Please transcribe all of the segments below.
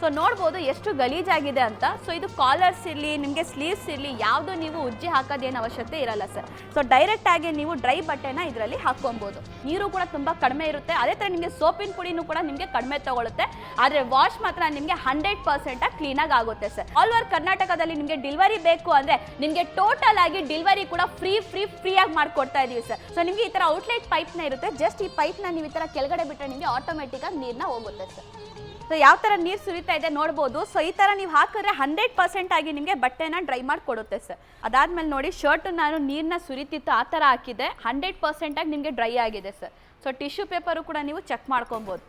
So ನೋಡ್ಬೋದು ಎಷ್ಟು ಗಲೀಜಾಗಿದೆ ಅಂತ. ಸೊ ಇದು ಕಾಲರ್ಸ್ ಇರಲಿ, ನಿಮಗೆ ಸ್ಲೀವ್ಸ್ ಇರಲಿ, ಯಾವುದು ನೀವು ಉಜ್ಜಿ ಹಾಕೋದೇನು ಅವಶ್ಯಕತೆ ಇರಲ್ಲ ಸರ್ ಸೊ ಡೈರೆಕ್ಟಾಗಿ ನೀವು ಡ್ರೈ ಬಟ್ಟೆನ ಇದರಲ್ಲಿ ಹಾಕ್ಕೊಬೋದು. ನೀರು ಕೂಡ ತುಂಬ ಕಡಿಮೆ ಇರುತ್ತೆ. ಅದೇ ಥರ ನಿಮಗೆ ಸೋಪಿನ ಪುಡಿನೂ ಕೂಡ ನಿಮಗೆ ಕಡಿಮೆ ತಗೊಳುತ್ತೆ. ಆದರೆ ವಾಶ್ ಮಾತ್ರ ನಿಮಗೆ ಹಂಡ್ರೆಡ್ ಪರ್ಸೆಂಟ್ ಕ್ಲೀನಾಗಿ ಆಗುತ್ತೆ ಸರ್ ಆಲ್ ಓವರ್ ಕರ್ನಾಟಕದಲ್ಲಿ ನಿಮಗೆ ಡೆಲಿವರಿ ಬೇಕು ಅಂದರೆ ನಿಮಗೆ ಟೋಟಲ್ ಆಗಿ ಡೆಲಿವರಿ ಕೂಡ ಫ್ರೀ ಫ್ರೀ ಫ್ರೀಯಾಗಿ ಮಾಡಿಕೊಡ್ತಾ ಇದ್ದೀವಿ ಸರ್ ಸೊ ನಿಮಗೆ ಈ ಥರ ಔಟ್ಲೆಟ್ ಪೈಪ್ನ ಇರುತ್ತೆ. ಜಸ್ಟ್ ಈ ಪೈಪ್ನ ನೀವು ಈ ಥರ ಕೆಳಗಡೆ ಬಿಟ್ಟರೆ ನಿಮಗೆ ಆಟೋಮೆಟಿಕ್ಕಾಗಿ ನೀರನ್ನ ಹೋಗುತ್ತೆ ಸರ್ ಯಾವ ಥರ ನೀರು ಸುರಿತಾ ಇದೆ ನೋಡ್ಬೋದು. ಸೊ ಈ ಥರ ನೀವು ಹಾಕಿದ್ರೆ ಹಂಡ್ರೆಡ್ ಪರ್ಸೆಂಟ್ ಆಗಿ ನಿಮಗೆ ಬಟ್ಟೆನ ಡ್ರೈ ಮಾಡಿ ಕೊಡುತ್ತೆ ಸರ್ ಅದಾದ್ಮೇಲೆ ನೋಡಿ ಶರ್ಟ್ ನಾನು ನೀರನ್ನ ಸುರಿತಿತ್ತು, ಆ ಥರ ಹಾಕಿದೆ ಹಂಡ್ರೆಡ್ ಪರ್ಸೆಂಟ್ ಆಗಿ ನಿಮಗೆ ಡ್ರೈ ಆಗಿದೆ ಸರ್ ಸೊ ಟಿಶ್ಯೂ ಪೇಪರು ಕೂಡ ನೀವು ಚೆಕ್ ಮಾಡ್ಕೊಬೋದು.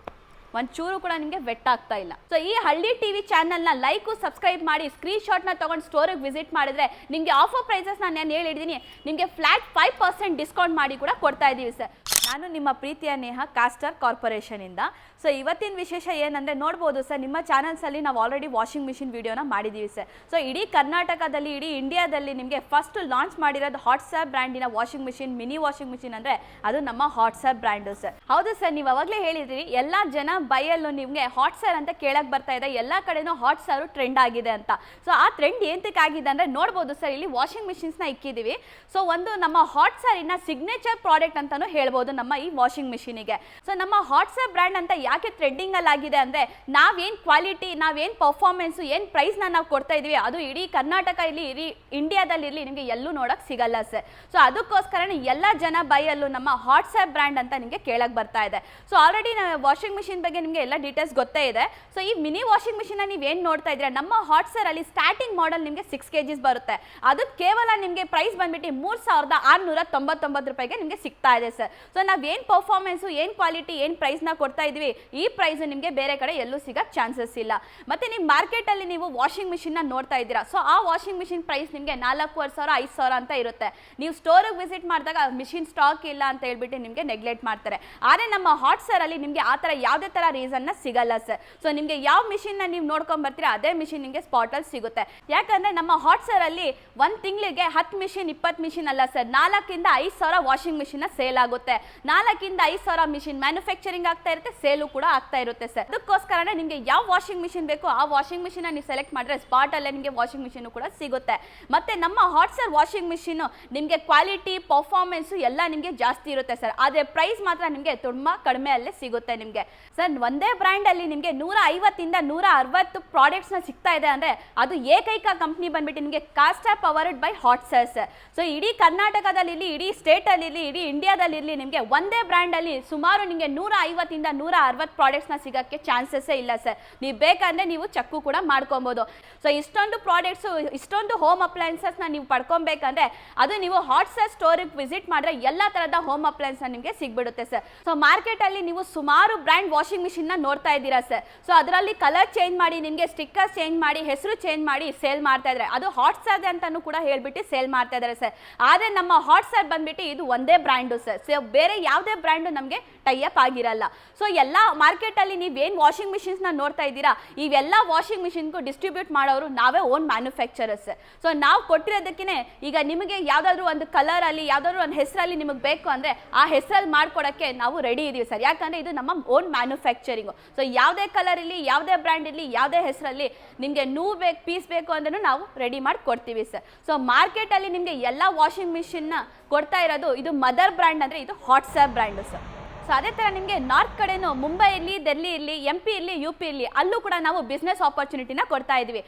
ಒಂಚೂರು ಕೂಡ ನಿಮಗೆ ವೆಟ್ ಆಗ್ತಾ ಇಲ್ಲ. ಸೊ ಈ ಹಳ್ಳಿ ಟಿವಿ ಚಾನಲ್ನ ಲೈಕು ಸಬ್ಸ್ಕ್ರೈಬ್ ಮಾಡಿ ಸ್ಕ್ರೀನ್ ಶಾಟ್ನ ತಗೊಂಡು ಸ್ಟೋರಿಗೆ ವಿಸಿಟ್ ಮಾಡಿದ್ರೆ ನಿಮಗೆ ಆಫರ್ ಪ್ರೈಸಸ್ ನಾನು ಏನು ಹೇಳಿದ್ದೀನಿ ನಿಮಗೆ ಫ್ಲಾಟ್ ಫೈವ್ ಪರ್ಸೆಂಟ್ ಡಿಸ್ಕೌಂಟ್ ಮಾಡಿ ಕೂಡ ಕೊಡ್ತಾ ಇದ್ದೀವಿ ಸರ್ ನಾನು ನಿಮ್ಮ ಪ್ರೀತಿಯ ನೇಹ ಕಾಸ್ಟರ್ ಕಾರ್ಪೊರೇಷನ್ ಇಂದ. ಸೊ ಇವತ್ತಿನ ವಿಶೇಷ ಏನಂದ್ರೆ ನೋಡ್ಬೋದು ಸರ್, ನಿಮ್ಮ ಚಾನಲ್ಸಲ್ಲಿ ನಾವು ಆಲ್ರೆಡಿ ವಾಷಿಂಗ್ ಮಿಷಿನ್ ವಿಡಿಯೋನ ಮಾಡಿದ್ದೀವಿ ಸರ್. ಸೊ ಇಡೀ ಕರ್ನಾಟಕದಲ್ಲಿ, ಇಡೀ ಇಂಡಿಯಾದಲ್ಲಿ ನಿಮಗೆ ಫಸ್ಟ್ ಲಾಂಚ್ ಮಾಡಿರೋದು ಹಾಟ್ಸ್ಆಪ್ ಬ್ರ್ಯಾಂಡಿನ washing machine mini washing machine ಅಂದರೆ ಅದು ನಮ್ಮ ಹಾಟ್ಸ್ಆಪ್ ಬ್ರ್ಯಾಂಡು ಸರ್. ಹೌದು ಸರ್, ನೀವು ಅವಾಗಲೇ ಹೇಳಿದಿರಿ, ಎಲ್ಲ ಜನ ಬೈಯಲ್ಲೂ ನಿಮಗೆ ಹಾಟ್ ಸರ್ ಅಂತ ಕೇಳಕ್ ಬರ್ತಾ ಇದೆ. ಎಲ್ಲ ಕಡೆನೂ ಹಾಟ್ ಸಾರು ಟ್ರೆಂಡ್ ಆಗಿದೆ ಅಂತ. ಸೊ ಆ ಟ್ರೆಂಡ್ ಏಂತಕ್ಕೆ ಆಗಿದೆ ಅಂದರೆ ನೋಡ್ಬೋದು ಸರ್, ಇಲ್ಲಿ ವಾಷಿಂಗ್ ಮಿಷಿನ್ನ ಇಕ್ಕಿದೀವಿ. ಸೊ ಒಂದು ನಮ್ಮ ಹಾಟ್ ಸಾರಿನ ಸಿಗ್ನೇಚರ್ ಪ್ರಾಡಕ್ಟ್ ಅಂತಾನೂ ಹೇಳ್ಬೋದು ನಮ್ಮ ಈ ವಾಷಿಂಗ್ ಮಿಷಿನಿಗೆ ಸೊ ನಮ್ಮ ಹಾಟ್ಸಪ್ ಬ್ರ್ಯಾಂಡ್ ಅಂತ ಯಾಕೆ ಟ್ರೆಂಡಿಂಗ್ ಅಲ್ಲಿ ಆಗಿದೆ ಅಂದ್ರೆ ನಾವೇನ್ ಕ್ವಾಲಿಟಿ ನಾವೇನ್ ಪರ್ಫಾರ್ಮೆನ್ಸು ಏನು ಪ್ರೈಸ್ನ ನಾವು ಕೊಡ್ತಾ ಇದೀವಿ ಅದು ಇಡೀ ಕರ್ನಾಟಕ ಇಲ್ಲಿ ಇಡೀ ಇಂಡಿಯಾದಲ್ಲಿ ಇರಲಿ ನಿಮಗೆ ಎಲ್ಲೂ ನೋಡಕ್ ಸಿಗಲ್ಲ ಸರ್. ಸೊ ಅದಕ್ಕೋಸ್ಕರನೇ ಎಲ್ಲ ಜನ ಬೈಯಲ್ಲೂ ನಮ್ಮ ಹಾಟ್ಸಪ್ ಬ್ರ್ಯಾಂಡ್ ಅಂತ ನಿಮಗೆ ಕೇಳಕ್ಕೆ ಬರ್ತಾ ಇದೆ. ಸೊ ಆಲ್ರೆಡಿ ವಾಷಿಂಗ್ ಮಿಷಿನ್ ಬಗ್ಗೆ ನಿಮಗೆ ಎಲ್ಲ ಡೀಟೇಲ್ಸ್ ಗೊತ್ತೇ ಇದೆ. ಸೊ ಈ ಮಿನಿ ವಾಷಿಂಗ್ ಮಿಷಿನ್ ನೀವು ಏನು ನೋಡ್ತಾ ಇದ್ರೆ ನಮ್ಮ ಹಾಟ್ಸರ್ ಅಲ್ಲಿ ಸ್ಟಾರ್ಟಿಂಗ್ ಮಾಡೆಲ್ ನಿಮಗೆ ಸಿಕ್ಸ್ ಕೆ ಜಿಸ್ ಬರುತ್ತೆ. ಅದು ಕೇವಲ ನಿಮಗೆ ಪ್ರೈಸ್ ಬಂದ್ಬಿಟ್ಟು ಮೂರು ಸಾವಿರದ ಆರುನೂರ ತೊಂಬತ್ತೊಂಬತ್ತು ರೂಪಾಯಿಗೆ ನಿಮಗೆ ಸಿಗ್ತಾ ಇದೆ ಸರ್. ಸೊ ನಾವ್ ಏನು ಪರ್ಫಾರ್ಮೆನ್ಸು ಏನು ಕ್ವಾಲಿಟಿ ಏನು ಪ್ರೈಸ್ನ ಕೊಡ್ತಾ ಇದ್ವಿ, ಈ ಪ್ರೈಸ್ ನಿಮಗೆ ಬೇರೆ ಕಡೆ ಎಲ್ಲೂ ಸಿಗೋ ಚಾನ್ಸಸ್ ಇಲ್ಲ. ಮತ್ತು ನೀವು ಮಾರ್ಕೆಟಲ್ಲಿ ನೀವು ವಾಷಿಂಗ್ ಮಿಷಿನ್ನ ನೋಡ್ತಾ ಇದ್ದೀರಾ. ಸೊ ಆ ವಾಷಿಂಗ್ ಮಿಷಿನ್ ಪ್ರೈಸ್ ನಿಮಗೆ ನಾಲ್ಕೂವರೆ ಸಾವಿರ, ಐದು ಸಾವಿರ ಅಂತ ಇರುತ್ತೆ. ನೀವು ಸ್ಟೋರಿಗೆ ವಿಸಿಟ್ ಮಾಡಿದಾಗ ಮಿಷಿನ್ ಸ್ಟಾಕ್ ಇಲ್ಲ ಅಂತ ಹೇಳ್ಬಿಟ್ಟು ನಿಮಗೆ ನೆಗ್ಲೆಕ್ಟ್ ಮಾಡ್ತಾರೆ. ಆದರೆ ನಮ್ಮ ಹಾಟ್ ಸರ್ ಅಲ್ಲಿ ನಿಮಗೆ ಆ ಥರ ಯಾವುದೇ ಥರ ರೀಸನ್ನ ಸಿಗಲ್ಲ ಸರ್ ಸೊ ನಿಮಗೆ ಯಾವ ಮಿಷಿನ್ನ ನೀವು ನೋಡ್ಕೊಂಡು ಬರ್ತೀರಾ, ಅದೇ ಮಿಷಿನ್ ನಿಮಗೆ ಸ್ಪಾಟಲ್ಲಿ ಸಿಗುತ್ತೆ. ಯಾಕಂದರೆ ನಮ್ಮ ಹಾಟ್ ಸರ್ ಅಲ್ಲಿ ಒಂದ್ ತಿಂಗಳಿಗೆ ಹತ್ತು ಮಿಷಿನ್ ಇಪ್ಪತ್ತು ಮಿಷಿನ್ ಅಲ್ಲ ಸರ್ ನಾಲ್ಕಿಂದ ಐದು ಸಾವಿರ ವಾಷಿಂಗ್ ಮಿಷಿನ್ನ ಸೇಲ್ ಆಗುತ್ತೆ. ನಾಲ್ಕಿಂದ ಐದು ಸಾವಿರ ಮಿಷಿನ್ ಮ್ಯಾನುಫ್ಯಾಕ್ಚರಿಂಗ್ ಆಗ್ತಾ ಇರುತ್ತೆ, ಸೇಲು ಕೂಡ ಆಗ್ತಾ ಇರುತ್ತೆ ಸರ್. ಅದಕ್ಕೋಸ್ಕರನೇ ನಿಮಗೆ ಯಾವ ವಾಷಿಂಗ್ ಮಿಷಿನ್ ಬೇಕು ಆ ವಾಷಿಂಗ್ ಮಿಷಿನ್ ನೀವು ಸೆಲೆಕ್ಟ್ ಮಾಡಿದ್ರೆ ಸ್ಪಾಟ್ ಅಲ್ಲೇ ನಿಮಗೆ ವಾಷಿಂಗ್ ಮಿಷಿನ್ ಕೂಡ ಸಿಗುತ್ತೆ. ಮತ್ತೆ ನಮ್ಮ ಹಾಟ್ ಸರ್ ವಾಷಿಂಗ್ ಮಿಷಿನ್ ನಿಮಗೆ ಕ್ವಾಲಿಟಿ ಪರ್ಫಾರ್ಮೆನ್ಸ್ ಎಲ್ಲ ನಿಮಗೆ ಜಾಸ್ತಿ ಇರುತ್ತೆ ಸರ್. ಆದರೆ ಪ್ರೈಸ್ ಮಾತ್ರ ನಿಮಗೆ ತುಂಬಾ ಕಡಿಮೆ ಅಲ್ಲೇ ಸಿಗುತ್ತೆ ನಿಮಗೆ. ಸರ್, ಒಂದೇ ಬ್ರ್ಯಾಂಡ್ ಅಲ್ಲಿ ನಿಮಗೆ ನೂರ ಐವತ್ತಿಂದ ನೂರ ಅರವತ್ತು ಪ್ರಾಡಕ್ಟ್ಸ್ ಸಿಗ್ತಾ ಇದೆ ಅಂದ್ರೆ ಅದು ಏಕೈಕ ಕಂಪ್ನಿ ಬಂದ್ಬಿಟ್ಟು ನಿಮಗೆ ಕಾಸ್ಟಾ powered by Hot sir so ಇಡೀ ಕರ್ನಾಟಕದಲ್ಲಿ ಇಡೀ ಸ್ಟೇಟ್ ಅಲ್ಲಿ ಇಡೀ ಇಂಡಿಯಾದಲ್ಲಿ ನಿಮಗೆ ಒಂದೇ ಬ್ರ್ಯಾಂಡ್ ಅಲ್ಲಿ ಸುಮಾರು ನಿಮಗೆ ನೂರ ಐವತ್ತಿಂದ ನೂರ ಅರವತ್ತು ಪ್ರಾಡಕ್ಟ್ಸ್ನ ಸಿಗಕ್ಕೆ ಚಾನ್ಸಸ್ಸೇ ಇಲ್ಲ ಸರ್. ನೀವು ಬೇಕಂದ್ರೆ ನೀವು ಚಕ್ಕು ಕೂಡ ಮಾಡ್ಕೊಬೋದು. ಸೊ ಇಷ್ಟೊಂದು ಪ್ರಾಡಕ್ಟ್ಸ್, ಇಷ್ಟೊಂದು ಹೋಮ್ ಅಪ್ಲಯನ್ಸಸ್ನ ನೀವು ಪಡ್ಕೊಬೇಕಂದ್ರೆ ಅದು ನೀವು ಹಾಟ್ ಸರ್ ಸ್ಟೋರಿಗೆ ವಿಸಿಟ್ ಮಾಡಿದ್ರೆ ಎಲ್ಲ ತರದ ಹೋಮ್ ಅಪ್ಲಯನ್ಸ್ ನಿಮಗೆ ಸಿಗ್ಬಿಡುತ್ತೆ ಸರ್. ಸೊ ಮಾರ್ಕೆಟ್ ಅಲ್ಲಿ ನೀವು ಸುಮಾರು ಬ್ರ್ಯಾಂಡ್ ವಾಷಿಂಗ್ ಮಿಷಿನ್ನ ನೋಡ್ತಾ ಇದ್ದೀರಾ ಸರ್. ಸೊ ಅದರಲ್ಲಿ ಕಲರ್ ಚೇಂಜ್ ಮಾಡಿ, ನಿಮಗೆ ಸ್ಟಿಕ್ಕರ್ಸ್ ಚೇಂಜ್ ಮಾಡಿ, ಹೆಸರು ಚೇಂಜ್ ಮಾಡಿ ಸೇಲ್ ಮಾಡ್ತಾ ಇದ್ದಾರೆ. ಅದು ಹಾಟ್ ಸರ್ ಅಂತಾನು ಕೂಡ ಹೇಳ್ಬಿಟ್ಟು ಸೇಲ್ ಮಾಡ್ತಾ ಇದ್ದಾರೆ ಸರ್. ಆದರೆ ನಮ್ಮ ಹಾಟ್ ಸರ್ ಬಂದ್ಬಿಟ್ಟು ಇದು ಒಂದೇ ಬ್ರ್ಯಾಂಡು ಸರ್. ಸೊ ಬೇರೆ ಯಾವುದೇ ಬ್ರ್ಯಾಂಡು ನಮಗೆ ಟೈಅಪ್ ಆಗಿರಲ್ಲ. ಸೊ ಎಲ್ಲ ಮಾರ್ಕೆಟ್ ಅಲ್ಲಿ ನೀವೇನು ವಾಷಿಂಗ್ ಮಿಷಿನ್ಸ್ನ ನೋಡ್ತಾ ಇದ್ದೀರಾ, ಇವೆಲ್ಲ ವಾಷಿಂಗ್ ಮಿಷಿನ್ಗೂ ಡಿಸ್ಟ್ರಿಬ್ಯೂಟ್ ಮಾಡೋರು ನಾವೇ ಓನ್ ಮ್ಯಾನುಫ್ಯಾಕ್ಚರರ್ಸ್ ಸೊ ನಾವು ಕೊಟ್ಟಿರೋದಕ್ಕೆ ಈಗ ನಿಮಗೆ ಯಾವ್ದಾದ್ರು ಒಂದು ಕಲರ್ ಅಲ್ಲಿ, ಯಾವ್ದಾದ್ರು ಒಂದು ಹೆಸರಲ್ಲಿ ನಿಮಗೆ ಬೇಕು ಅಂದ್ರೆ ಆ ಹೆಸರಲ್ಲಿ ಮಾಡ್ಕೊಡೋಕ್ಕೆ ನಾವು ರೆಡಿ ಇದ್ದೀವಿ ಸರ್. ಯಾಕಂದ್ರೆ ಇದು ನಮ್ಮ ಓನ್ ಮ್ಯಾನುಫ್ಯಾಕ್ಚರಿಂಗು ಸೊ ಯಾವುದೇ ಕಲರ್ ಇರಲಿ ಯಾವುದೇ ಬ್ರ್ಯಾಂಡ್ ಇರಲಿ ಯಾವುದೇ ಹೆಸರಲ್ಲಿ ನಿಮಗೆ ನೂ ಬೇಕು ಪೀಸ್ ಬೇಕು ಅಂದ್ರೂ ನಾವು ರೆಡಿ ಮಾಡಿ ಕೊಡ್ತೀವಿ ಸರ್ ಸೊ ಮಾರ್ಕೆಟಲ್ಲಿ ನಿಮಗೆ ಎಲ್ಲ ವಾಷಿಂಗ್ ಮಿಷಿನ್ನ ಕೊಡ್ತಾ ಇರೋದು ಇದು ಮದರ್ ಬ್ರ್ಯಾಂಡ್ ಅಂದರೆ ಇದು ಹಾಟ್ಸ್ಆಪ್ ಬ್ರ್ಯಾಂಡು ಸರ್ ಸೊ ಅದೇ ಥರ ನಿಮಗೆ ನಾರ್ತ್ ಕಡೆನೂ ಮುಂಬೈಯಲ್ಲಿ ಡೆಲ್ಲಿಯಲ್ಲಿ ಎಂ ಪಿ ಇರಲಿ ಯು ಪಿ ಇರಲಿ ಅಲ್ಲೂ ಕೂಡ ನಾವು ಬಿಸ್ನೆಸ್ ಆಪರ್ಚುನಿಟಿನ ಕೊಡ್ತಾ ಇದ್ದೀವಿ.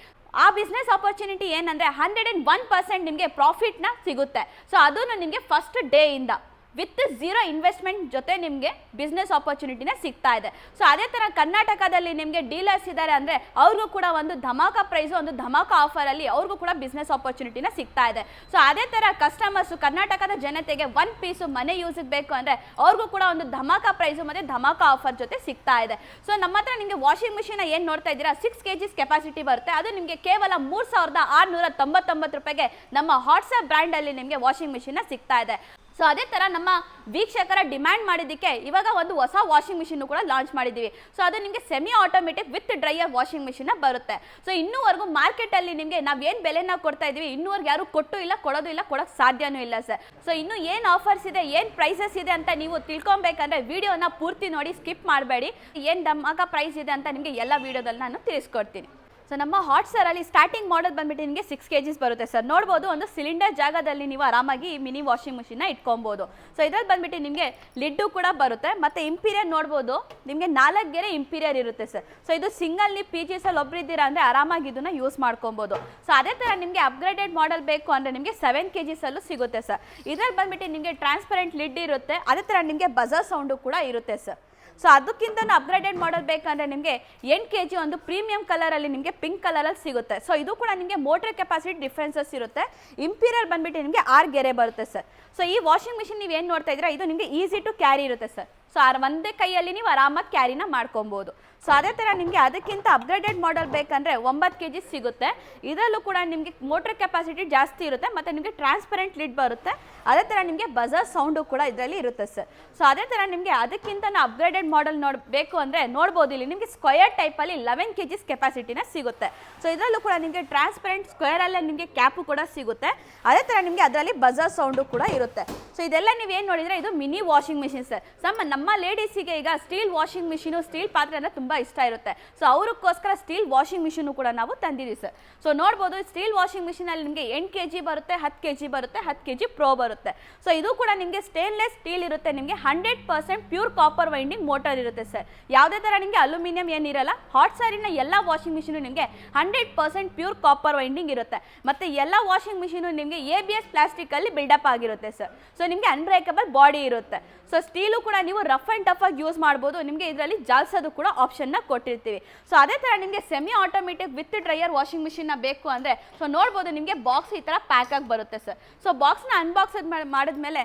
ಆ ಬಿಸ್ನೆಸ್ ಆಪರ್ಚುನಿಟಿ ಏನಂದರೆ ಹಂಡ್ರೆಡ್ ಆ್ಯಂಡ್ ಒನ್ ಪರ್ಸೆಂಟ್ ನಿಮಗೆ ಪ್ರಾಫಿಟ್ನ ಸಿಗುತ್ತೆ. ಸೊ ಅದನ್ನು ನಿಮಗೆ ಫಸ್ಟ್ ಡೇ ಇಂದ. ವಿತ್ ಝೀರೋ ಇನ್ವೆಸ್ಟ್ಮೆಂಟ್ ಜೊತೆ ನಿಮಗೆ ಬಿಸ್ನೆಸ್ ಆಪರ್ಚುನಿಟಿನ ಸಿಗ್ತಾ ಇದೆ. ಸೊ ಅದೇ ಥರ ಕರ್ನಾಟಕದಲ್ಲಿ ನಿಮಗೆ ಡೀಲರ್ಸ್ ಇದ್ದಾರೆ ಅಂದರೆ ಅವ್ರಿಗೂ ಕೂಡ ಒಂದು ಧಮಾಕ ಪ್ರೈಸು ಒಂದು ಧಮಾಕ ಆಫರಲ್ಲಿ ಅವ್ರಿಗೂ ಕೂಡ ಬಿಸ್ನೆಸ್ ಆಪರ್ಚುನಿಟಿನ ಸಿಗ್ತಾ ಇದೆ. ಸೊ ಅದೇ ಥರ ಕಸ್ಟಮರ್ಸು ಕರ್ನಾಟಕದ ಜನತೆಗೆ ಒನ್ ಪೀಸು ಮನೆ ಯೂಸಿಗೆ ಬೇಕು ಅಂದರೆ ಅವ್ರಿಗೂ ಕೂಡ ಒಂದು ಧಮಾಕ ಪ್ರೈಸು ಮತ್ತು ಧಮಾಕ ಆಫರ್ ಜೊತೆ ಸಿಗ್ತಾ ಇದೆ. ಸೊ ನಮ್ಮ ಹತ್ರ ನಿಮಗೆ ವಾಷಿಂಗ್ ಮಿಷಿನ್ ಏನು ನೋಡ್ತಾ ಇದ್ದೀರಾ? ಸಿಕ್ಸ್ ಕೆ ಜಿಸ್ ಕೆಪಾಸಿಟಿ ಬರುತ್ತೆ. ಅದು ನಿಮಗೆ ಕೇವಲ ಮೂರು ಸಾವಿರದ ಆರುನೂರ ತೊಂಬತ್ತೊಂಬತ್ತು ರೂಪಾಯಿಗೆ ನಮ್ಮ ಹಾಟ್ಸ್ಆಪ್ ಬ್ರ್ಯಾಂಡಲ್ಲಿ ನಿಮಗೆ ವಾಷಿಂಗ್ ಮಿಷಿನ ಸಿಗ್ತಾ ಇದೆ. ಸೊ ಅದೇ ಥರ ನಮ್ಮ ವೀಕ್ಷಕರ ಡಿಮ್ಯಾಂಡ್ ಮಾಡಿದ್ದಕ್ಕೆ ಇವಾಗ ಒಂದು ಹೊಸ ವಾಷಿಂಗ್ ಮಿಷಿನ್ ಕೂಡ ಲಾಂಚ್ ಮಾಡಿದ್ದೀವಿ. ಸೊ ಅದು ನಿಮಗೆ semi automatic with dryer washing machine ಬರುತ್ತೆ. ಸೊ ಇನ್ನೂವರೆಗೂ ಮಾರ್ಕೆಟಲ್ಲಿ ನಿಮಗೆ ನಾವು ಏನು ಬೆಲೆನ ಕೊಡ್ತಾ ಇದೀವಿ ಇನ್ನೂವರೆಗೆ ಯಾರು ಕೊಟ್ಟು ಇಲ್ಲ, ಕೊಡೋದು ಇಲ್ಲ ಕೊಡೋಕ್ಕೆ ಸಾಧ್ಯನೂ ಇಲ್ಲ ಸರ್. ಸೊ ಇನ್ನು ಏನು ಆಫರ್ಸ್ ಇದೆ, ಏನು ಪ್ರೈಸಸ್ ಇದೆ ಅಂತ ನೀವು ತಿಳ್ಕೊಬೇಕಂದ್ರೆ ವಿಡಿಯೋನ ಪೂರ್ತಿ ನೋಡಿ ಸ್ಕಿಪ್ ಮಾಡಬೇಡಿ. ಏನು ದಮ್ಮಕ ಪ್ರೈಸ್ ಇದೆ ಅಂತ ನಿಮಗೆ ಎಲ್ಲ ವಿಡಿಯೋದಲ್ಲಿ ನಾನು ತಿಳಿಸ್ಕೊಡ್ತೀನಿ. ಸೊ ನಮ್ಮ ಹಾಟ್ ಸರ್ ಅಲ್ಲಿ ಸ್ಟಾರ್ಟಿಂಗ್ ಮಾಡೋದು ಬಂದ್ಬಿಟ್ಟು ನಿಮಗೆ ಸಿಕ್ಸ್ ಕೆ ಜಿಸ್ ಬರುತ್ತೆ ಸರ್ ನೋಡ್ಬೋದು, ಒಂದು ಸಿಲಿಂಡರ್ ಜಾಗದಲ್ಲಿ ನೀವು ಆರಾಮಾಗಿ ಮಿನಿ ವಾಷಿಂಗ್ ಮಿಷಿನ್ನ ಇಟ್ಕೊಬೋದು. ಸೊ ಇದ್ರಲ್ಲಿ ಬಂದ್ಬಿಟ್ಟು ನಿಮಗೆ ಲಿಡ್ಡು ಕೂಡ ಬರುತ್ತೆ. ಮತ್ತೆ ಇಂಪೀರಿಯರ್ ನೋಡ್ಬೋದು, ನಿಮಗೆ ನಾಲ್ಕು ಗೆರೆ ಇಂಪೀರಿಯರ್ ಇರುತ್ತೆ ಸರ್ ಸೊ ಇದು ಸಿಂಗಲ್ ನೀವು ಪಿ ಜಿಸಲ್ಲಿ ಒಬ್ಬರಿದ್ದೀರಾ ಅಂದರೆ ಆರಾಮಾಗಿ ಇದನ್ನ ಯೂಸ್ ಮಾಡ್ಕೊಬೋದು. ಸೊ ಅದೇ ಥರ ನಿಮಗೆ ಅಪ್ಗ್ರೇಡೆಡ್ ಮಾಡಲ್ ಬೇಕು ಅಂದರೆ ನಿಮಗೆ ಸೆವೆನ್ ಕೆ ಜಿಸಲ್ಲೂ ಸಿಗುತ್ತೆ ಸರ್ ಇದ್ರಲ್ಲಿ ಬಂದ್ಬಿಟ್ಟು ನಿಮಗೆ ಟ್ರಾನ್ಸ್ಪರೆಂಟ್ ಲಿಡ್ ಇರುತ್ತೆ. ಅದೇ ಥರ ನಿಮಗೆ ಬಜಾರ್ ಸೌಂಡು ಕೂಡ ಇರುತ್ತೆ ಸರ್ ಸೊ ಅದಕ್ಕಿಂತ ಅಪ್ಗ್ರೇಡೆಡ್ ಮಾಡಲ್ ಬೇಕಂದ್ರೆ ನಿಮಗೆ ಎಂಟು ಕೆ ಜಿ ಒಂದು ಪ್ರೀಮಿಯಂ ಕಲರಲ್ಲಿ ನಿಮಗೆ ಪಿಂಕ್ ಕಲರಲ್ಲಿ ಸಿಗುತ್ತೆ. ಸೊ ಇದು ಕೂಡ ನಿಮಗೆ ಮೋಟರ್ ಕೆಪಾಸಿಟಿ ಡಿಫ್ರೆನ್ಸಸ್ ಇರುತ್ತೆ. ಇಂಪೀರಿಯರ್ ಬಂದ್ಬಿಟ್ಟು ನಿಮಗೆ ಆರು ಗೆರೆ ಬರುತ್ತೆ ಸರ್ ಸೊ ಈ ವಾಷಿಂಗ್ ಮಿಷಿನ್ ನೀವು ಏನು ನೋಡ್ತಾ ಇದ್ದೀರಾ, ಇದು ನಿಮಗೆ ಈಸಿ ಟು ಕ್ಯಾರಿ ಇರುತ್ತೆ ಸರ್ ಸೊ ಆ ಒಂದೇ ಕೈಯಲ್ಲಿ ನೀವು ಆರಾಮಾಗಿ ಕ್ಯಾರಿನ ಮಾಡ್ಕೊಬೋದು. ಸೊ ಅದೇ ಥರ ನಿಮಗೆ ಅದಕ್ಕಿಂತ ಅಪ್ಗ್ರೇಡೆಡ್ ಮಾಡಲ್ ಬೇಕಂದರೆ ಒಂಬತ್ತು ಕೆ ಜಿ ಸಿಗುತ್ತೆ. ಇದರಲ್ಲೂ ಕೂಡ ನಿಮಗೆ ಮೋಟರ್ ಕೆಪಾಸಿಟಿ ಜಾಸ್ತಿ ಇರುತ್ತೆ ಮತ್ತು ನಿಮಗೆ ಟ್ರಾನ್ಸ್ಪರೆಂಟ್ ಲಿಡ್ ಬರುತ್ತೆ. ಅದೇ ಥರ ನಿಮಗೆ ಬಜಾರ್ ಸೌಂಡು ಕೂಡ ಇದರಲ್ಲಿ ಇರುತ್ತೆ ಸರ್ ಸೊ ಅದೇ ಥರ ನಿಮಗೆ ಅದಕ್ಕಿಂತ ಅಪ್ಗ್ರೇಡೆಡ್ ಮಾಡಲ್ ನೋಡಬೇಕು ಅಂದರೆ ನೋಡ್ಬೋದು ಇಲ್ಲಿ ನಿಮಗೆ ಸ್ಕ್ವಯರ್ ಟೈಪಲ್ಲಿ ಲೆವೆನ್ ಕೆ ಜಿಸ್ ಕೆಪಾಸಿಟಿನ ಸಿಗುತ್ತೆ. ಸೊ ಇದರಲ್ಲೂ ಕೂಡ ನಿಮಗೆ ಟ್ರಾನ್ಸ್ಪರೆಂಟ್ ಸ್ಕ್ವೇರಲ್ಲೇ ನಿಮಗೆ ಕ್ಯಾಪು ಕೂಡ ಸಿಗುತ್ತೆ. ಅದೇ ಥರ ನಿಮಗೆ ಅದರಲ್ಲಿ ಬಜಾರ್ ಸೌಂಡು ಕೂಡ ಇರುತ್ತೆ. ಸೊ ಇದೆಲ್ಲ ನೀವು ಏನು ನೋಡಿದರೆ ಇದು ಮಿನಿ ವಾಷಿಂಗ್ ಮಿಷಿನ್ ಸರ್ ನಮ್ಮ ನಮ್ಮ ಲೇಡೀಸಿಗೆ ಈಗ ಸ್ಟೀಲ್ ವಾಷಿಂಗ್ ಮಿಷಿನು, ಸ್ಟೀಲ್ ಪಾತ್ರೆ ಅಂದರೆ ತುಂಬ ಇಷ್ಟ ಇರುತ್ತೆ. ಸೊ ಅವ್ರಿಗೋಸ್ಕರ ಸ್ಟೀಲ್ ವಾಷಿಂಗ್ ಮಿಷಿನು ಕೂಡ ನಾವು ತಂದಿದ್ದೀವಿ ಸರ್. ಸೊ ನೋಡ್ಬೋದು, ಸ್ಟೀಲ್ ವಾಷಿಂಗ್ ಮಿಷಿನಲ್ಲಿ ನಿಮಗೆ ಎಂಟು ಕೆ ಜಿ ಬರುತ್ತೆ, ಹತ್ತು ಕೆ ಜಿ ಬರುತ್ತೆ, ಹತ್ತು ಕೆ ಜಿ ಪ್ರೋ ಬರುತ್ತೆ. ಸೊ ಇದು ಕೂಡ ನಿಮಗೆ ಸ್ಟೇನ್ಲೆಸ್ ಸ್ಟೀಲ್ ಇರುತ್ತೆ, ನಿಮಗೆ hundred percent pure copper winding motor ಇರುತ್ತೆ ಸರ್. ಯಾವುದೇ ಥರ ನಿಮಗೆ ಅಲ್ಯೂಮಿನಿಯಂ ಏನಿರಲ್ಲ ಹಾಟ್ ಸ್ಯಾರಿನ ಎಲ್ಲ ವಾಷಿಂಗ್ ಮಿಷಿನು ನಿಮಗೆ hundred percent pure copper winding ಇರುತ್ತೆ. ಮತ್ತು ಎಲ್ಲ ವಾಷಿಂಗ್ ಮಿಷಿನು ನಿಮಗೆ ಎ ಬಿ ಎಸ್ ಪ್ಲಾಸ್ಟಿಕಲ್ಲಿ ಬಿಲ್ಡಪ್ ಆಗಿರುತ್ತೆ ಸರ್. ಸೊ ನಿಮಗೆ ಅನ್ಬ್ರೇಕಬಲ್ ಬಾಡಿ ಇರುತ್ತೆ. ಸೊ ಸ್ಟೀಲು ಕೂಡ ನೀವು ರಫ್ ಆ್ಯಂಡ್ ಟಫ್ ಆಗಿ ಯೂಸ್ ಮಾಡ್ಬೋದು. ನಿಮಗೆ ಇದರಲ್ಲಿ ಜಾಲ್ಸೋದು ಕೂಡ ಆಪ್ಷನ್ನ ಕೊಟ್ಟಿರ್ತೀವಿ. ಸೊ ಅದೇ ಥರ ನಿಮಗೆ semi automatic with dryer washing ಮಿಷಿನ್ನ ಬೇಕು ಅಂದರೆ ಸೊ ನೋಡ್ಬೋದು ನಿಮಗೆ ಬಾಕ್ಸ್ ಈ ಥರ ಪ್ಯಾಕ್ ಆಗಿ ಬರುತ್ತೆ ಸರ್ ಸೊ ಬಾಕ್ಸ್ನ ಅನ್ಬಾಕ್ಸ್ ಮಾಡಿದ್ಮೇಲೆ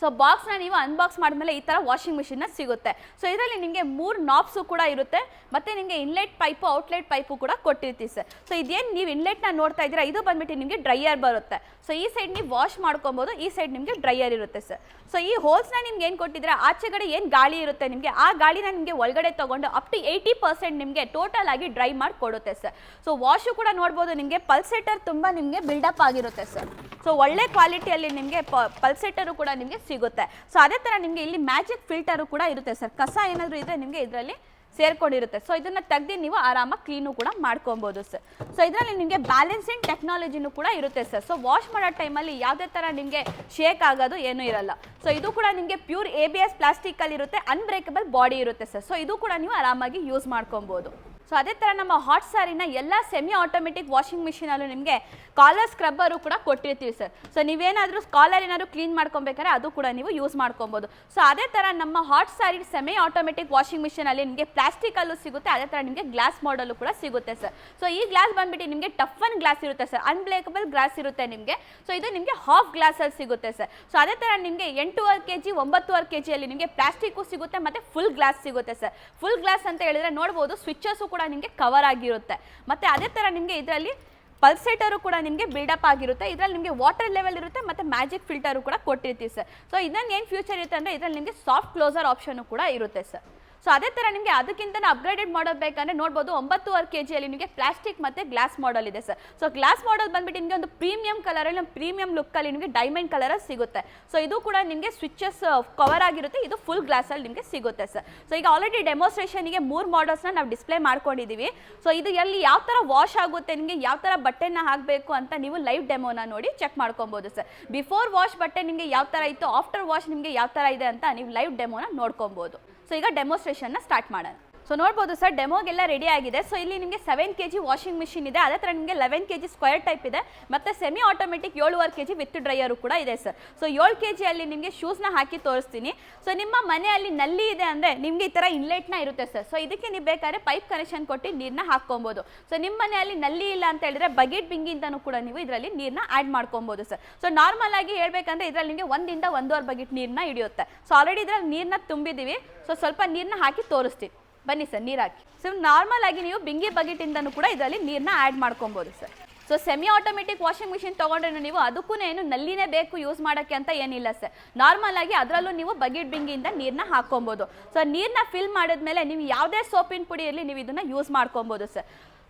ಸೊ ಬಾಕ್ಸ್ನ ನೀವು ಅನ್ಬಾಕ್ಸ್ ಮಾಡಿದ್ಮೇಲೆ ಈ ಥರ ವಾಷಿಂಗ್ ಮಿಷಿನ್ನ ಸಿಗುತ್ತೆ. ಸೊ ಇದರಲ್ಲಿ ನಿಮಗೆ ಮೂರು ನಾಬ್ಸು ಕೂಡ ಇರುತ್ತೆ. ಮತ್ತು ನಿಮಗೆ ಇನ್ಲೆಟ್ ಪೈಪು ಔಟ್ಲೆಟ್ ಪೈಪು ಕೂಡ ಕೊಟ್ಟಿರ್ತೀವಿ ಸರ್ ಸೊ ಇದೇನು ನೀವು ಇನ್ಲೆಟ್ನ ನೋಡ್ತಾ ಇದ್ದೀರಾ? ಇದು ಬಂದ್ಬಿಟ್ಟು ನಿಮಗೆ ಡ್ರೈಯರ್ ಬರುತ್ತೆ. ಸೊ ಈ ಸೈಡ್ ನೀವು ವಾಶ್ ಮಾಡ್ಕೊಬೋದು, ಈ ಸೈಡ್ ನಿಮಗೆ ಡ್ರೈಯರ್ ಇರುತ್ತೆ ಸರ್ ಸೊ ಈ ಹೋಲ್ಸ್ನ ನಿಮ್ಗೆ ಏನು ಕೊಟ್ಟಿದ್ರೆ ಆಚೆಗಡೆ ಏನು ಗಾಳಿ ಇರುತ್ತೆ ನಿಮಗೆ? ಆ ಗಾಳಿನ ನಿಮಗೆ ಒಳಗಡೆ ತೊಗೊಂಡು ಅಪ್ ಟು ಏಯ್ಟಿ ಪರ್ಸೆಂಟ್ ನಿಮಗೆ ಟೋಟಲ್ ಆಗಿ ಡ್ರೈ ಮಾಡಿ ಕೊಡುತ್ತೆ ಸರ್ ಸೊ ವಾಶು ಕೂಡ ನೋಡ್ಬೋದು ನಿಮಗೆ. ಪಲ್ಸೆಟರ್ ತುಂಬ ನಿಮಗೆ ಬಿಲ್ಡಪ್ ಆಗಿರುತ್ತೆ ಸರ್ ಸೊ ಒಳ್ಳೆ ಕ್ವಾಲಿಟಿಯಲ್ಲಿ ನಿಮಗೆ ಪಲ್ಸೆಟರು ಕೂಡ ನಿಮಗೆ ಸಿಗುತ್ತೆ. ಸೊ ಅದೇ ಥರ ನಿಮಗೆ ಇಲ್ಲಿ ಮ್ಯಾಜಿಕ್ ಫಿಲ್ಟರು ಕೂಡ ಇರುತ್ತೆ ಸರ್ ಕಸ ಏನಾದರೂ ಇದ್ರೆ ನಿಮಗೆ ಇದರಲ್ಲಿ ಸೇರ್ಕೊಂಡಿರುತ್ತೆ. ಸೊ ಇದನ್ನ ತೆಗ್ದು ನೀವು ಆರಾಮಾಗಿ ಕ್ಲೀನು ಕೂಡ ಮಾಡ್ಕೊಬೋದು ಸರ್ ಸೊ ಇದರಲ್ಲಿ ನಿಮಗೆ ಬ್ಯಾಲೆನ್ಸಿಂಗ್ ಟೆಕ್ನಾಲಜಿನೂ ಕೂಡ ಇರುತ್ತೆ ಸರ್ ಸೊ ವಾಶ್ ಮಾಡೋ ಟೈಮಲ್ಲಿ ಯಾವುದೇ ಥರ ನಿಮಗೆ ಶೇಕ್ ಆಗೋದು ಏನೂ ಇರಲ್ಲ. ಸೊ ಇದು ಕೂಡ ನಿಮಗೆ ಪ್ಯೂರ್ ಎ ಬಿ ಎಸ್ ಪ್ಲಾಸ್ಟಿಕಲ್ಲಿ ಇರುತ್ತೆ ಅನ್ಬ್ರೇಕಬಲ್ ಬಾಡಿ ಇರುತ್ತೆ ಸರ್ ಸೊ ಇದು ಕೂಡ ನೀವು ಆರಾಮಾಗಿ ಯೂಸ್ ಮಾಡ್ಕೊಬೋದು. ಸೊ ಅದೇ ಥರ ನಮ್ಮ ಹಾಟ್ ಸ್ಯಾರಿನ ಎಲ್ಲ ಸೆಮಿ ಆಟೋಮೆಟಿಕ್ ವಾಷಿಂಗ್ ಮಿಷಿನಲ್ಲೂ ನಿಮಗೆ ಕಾಲರ್ ಸ್ಕ್ರಬ್ಬರು ಕೂಡ ಕೊಟ್ಟಿರ್ತೀವಿ ಸರ್ ಸೊ ನೀವೇನಾದರೂ ಕಾಲರ್ ಏನಾದರೂ ಕ್ಲೀನ್ ಮಾಡ್ಕೊಬೇಕಾದ್ರೆ ಅದು ಕೂಡ ನೀವು ಯೂಸ್ ಮಾಡ್ಕೊಬೋದು. ಸೊ ಅದೇ ಥರ ನಮ್ಮ hot star semi automatic washing ಮಿಷಿನಲ್ಲಿ ನಿಮಗೆ ಪ್ಲಾಸ್ಟಿಕಲ್ಲೂ ಸಿಗುತ್ತೆ, ಅದೇ ಥರ ನಿಮಗೆ ಗ್ಲಾಸ್ ಮಾಡಲು ಕೂಡ ಸಿಗುತ್ತೆ ಸರ್ ಸೊ ಈ ಗ್ಲಾಸ್ ಬಂದ್ಬಿಟ್ಟು ನಿಮಗೆ ಟಫ್ ಅನ್ ಗ್ಲಾಸ್ ಇರುತ್ತೆ ಸರ್ ಅನ್ಬ್ಲೇಕಬಲ್ ಗ್ಲಾಸ್ ಇರುತ್ತೆ ನಿಮಗೆ. ಸೊ ಇದು ನಿಮಗೆ ಹಾಫ್ ಗ್ಲಾಸಲ್ಲಿ ಸಿಗುತ್ತೆ ಸರ್ ಸೊ ಅದೇ ಥರ ನಿಮಗೆ ಎಂಟೂವರೆ ಕೆ ಜಿ ಒಂಬತ್ತುವರೆ ಕೆ ಜಿಯಲ್ಲಿ ನಿಮಗೆ ಪ್ಲಾಸ್ಟಿಕ್ಕು ಸಿಗುತ್ತೆ ಮತ್ತು ಫುಲ್ ಗ್ಲಾಸ್ ಸಿಗುತ್ತೆ ಸರ್ ಫುಲ್ ಗ್ಲಾಸ್ ಅಂತ ಹೇಳಿದ್ರೆ ನೋಡ್ಬೋದು ಸ್ವಿಚಸ್ಸು ಕೂಡ ನಿಮಗೆ ಕವರ್ ಆಗಿರುತ್ತೆ. ಮತ್ತು ಅದೇ ಥರ ನಿಮಗೆ ಇದರಲ್ಲಿ ಪಲ್ಸೇಟರು ಕೂಡ ನಿಮಗೆ ಬಿಲ್ಡಪ್ ಆಗಿರುತ್ತೆ. ಇದರಲ್ಲಿ ನಿಮಗೆ ವಾಟರ್ ಲೆವೆಲ್ ಇರುತ್ತೆ ಮತ್ತು ಮ್ಯಾಜಿಕ್ ಫಿಲ್ಟರು ಕೂಡ ಕೊಟ್ಟಿರ್ತೀವಿ ಸರ್ ಸೊ ಇದನ್ನು ಏನು ಫ್ಯೂಚರ್ ಇರುತ್ತೆ ಅಂದರೆ ಇದರಲ್ಲಿ ನಿಮಗೆ ಸಾಫ್ಟ್ ಕ್ಲೋಸರ್ ಆಪ್ಷನು ಕೂಡ ಇರುತ್ತೆ ಸರ್ ಸೊ ಅದೇ ಥರ ನಿಮಗೆ ಅದಕ್ಕಿಂತ ಅಪ್ಗ್ರೇಡೆಡ್ ಮಾಡಲ್ ಬೇಕಂದ್ರೆ ನೋಡ್ಬೋದು ಒಂಬತ್ತುವರೆ ಕೆ ಜಿಯಲ್ಲಿ ನಿಮಗೆ ಪ್ಲಾಸ್ಟಿಕ್ ಮತ್ತು ಗ್ಲಾಸ್ ಮಾಡಲ್ ಇದೆ ಸರ್ ಸೊ ಗ್ಲಾಸ್ ಮಾಡಲ್ ಬಂದ್ಬಿಟ್ಟು ನಿಮಗೆ ಒಂದು ಪ್ರೀಮಿಯಂ ಕಲರಲ್ಲಿ ಪ್ರೀಮಿಯಂ ಲುಕ್ಕಲ್ಲಿ ನಿಮಗೆ ಡೈಮಂಡ್ ಕಲರಲ್ಲಿ ಸಿಗುತ್ತೆ. ಸೊ ಇದು ಕೂಡ ನಿಮಗೆ ಸ್ವಿಚಸ್ ಕವರ್ ಆಗಿರುತ್ತೆ, ಇದು ಫುಲ್ ಗ್ಲಾಸಲ್ಲಿ ನಿಮಗೆ ಸಿಗುತ್ತೆ ಸರ್ ಸೊ ಈಗ ಆಲ್ರೆಡಿ ಡೆಮೋಸ್ಟ್ರೇಷನ್ಗೆ ಮೂರು ಮಾಡಲ್ಸ್ನ ನಾವು ಡಿಸ್ಪ್ಲೇ ಮಾಡ್ಕೊಂಡಿದ್ದೀವಿ ಸೊ ಇದು ಎಲ್ಲಿ ಯಾವ ಥರ ವಾಶ್ ಆಗುತ್ತೆ, ನಿಮಗೆ ಯಾವ ಥರ ಬಟ್ಟೆನ ಹಾಕಬೇಕು ಅಂತ ನೀವು ಲೈವ್ ಡೆಮೋನ ನೋಡಿ ಚೆಕ್ ಮಾಡ್ಕೊಬೋದು ಸರ್ ಬಿಫೋರ್ ವಾಶ್ ಬಟ್ಟೆ ನಿಮಗೆ ಯಾವ ಥರ ಇತ್ತು ಆಫ್ಟರ್ ವಾಶ್ ನಿಮಗೆ ಯಾವ ಥರ ಇದೆ ಅಂತ ನೀವು ಲೈವ್ ಡೆಮೋನ ನೋಡ್ಕೊಬೋದು. ಸೊ ಈಗ ಡೆಮೋಸ್ಟ್ರೇಷನ್ನ ಸ್ಟಾರ್ಟ್ ಮಾಡೋಣ. ಸೊ ನೋಡ್ಬೋದು ಸರ್ ಡೆಮೋಗೆಲ್ಲ ರೆಡಿ ಆಗಿದೆ. ಸೊ ಇಲ್ಲಿ ನಿಮಗೆ seven K G washing machine ಇದೆ. ಅದೇ ಥರ ನಿಮಗೆ eleven K G square type ಇದೆ. ಮತ್ತು ಸೆಮಿ ಆಟೋಮೆಟಿಕ್ ಏಳುವರೆ ಕೆ ಜಿ ವಿತ್ ಡ್ರೈಯರು ಕೂಡ ಇದೆ ಸರ್ ಸೊ ಏಳು ಕೆ ಜಿಯಲ್ಲಿ ನಿಮಗೆ ಶೂಸ್ನ ಹಾಕಿ ತೋರಿಸ್ತೀನಿ. ಸೊ ನಿಮ್ಮ ಮನೆಯಲ್ಲಿ ನಲ್ಲಿ ಇದೆ ಅಂದರೆ ನಿಮಗೆ ಈ ಥರ ಇನ್ಲೆಟ್ನ ಇರುತ್ತೆ ಸರ್ ಸೊ ಇದಕ್ಕೆ ನೀವು ಬೇಕಾದ್ರೆ ಪೈಪ್ ಕನೆಕ್ಷನ್ ಕೊಟ್ಟು ನೀರನ್ನ ಹಾಕ್ಕೊಬೋದು. ಸೊ ನಿಮ್ಮ ಮನೆಯಲ್ಲಿ ನಲ್ಲಿ ಇಲ್ಲ ಅಂತ ಹೇಳಿದ್ರೆ ಬಗೆಟ್ ಬಿಂಗಿಂದನೂ ಕೂಡ ನೀವು ಇದರಲ್ಲಿ ನೀರನ್ನ ಆ್ಯಡ್ ಮಾಡ್ಕೊಬೋದು ಸರ್ ಸೊ ನಾರ್ಮಲ್ ಆಗಿ ಹೇಳ್ಬೇಕಂದ್ರೆ ಇದರಲ್ಲಿ ನಿಮಗೆ ಒಂದಿಂದ ಒಂದೂವರೆ ಬಗೆಟ್ ನೀರನ್ನ ಹಿಡಿಯುತ್ತೆ. ಸೊ ಆಲ್ರೆಡಿ ಇದರಲ್ಲಿ ನೀರನ್ನ ತುಂಬಿದ್ದೀವಿ ಸೊ ಸ್ವಲ್ಪ ನೀರನ್ನ ಹಾಕಿ ತೋರಿಸ್ತೀನಿ. ಬನ್ನಿ ಸರ್, ನೀರು ಹಾಕಿ. ಸೊ ನಾರ್ಮಲ್ ಆಗಿ ನೀವು ಬಿಂಗಿ ಬಗೆಟಿಂದನೂ ಕೂಡ ಇದರಲ್ಲಿ ನೀರನ್ನ ಆ್ಯಡ್ ಮಾಡ್ಕೊಬೋದು sir. So semi automatic washing machine ತೊಗೊಂಡ್ರೆ ನೀವು ಅದಕ್ಕೂ ಏನು ನಲ್ಲಿನೇ ಬೇಕು ಯೂಸ್ ಮಾಡೋಕ್ಕೆ ಅಂತ ಏನಿಲ್ಲ ಸರ್. ನಾರ್ಮಲ್ ಆಗಿ ಅದರಲ್ಲೂ ನೀವು ಬಗೆಟ್ ಬಿಂಗಿಯಿಂದ ನೀರನ್ನ ಹಾಕೊಬೋದು ಸೊ ನೀರನ್ನ ಫಿಲ್ ಮಾಡಿದ್ಮೇಲೆ ನೀವು ಯಾವುದೇ ಸೋಪಿನ ಪುಡಿಯಲ್ಲಿ ನೀವು ಇದನ್ನು ಯೂಸ್ ಮಾಡ್ಕೊಬೋದು ಸರ್.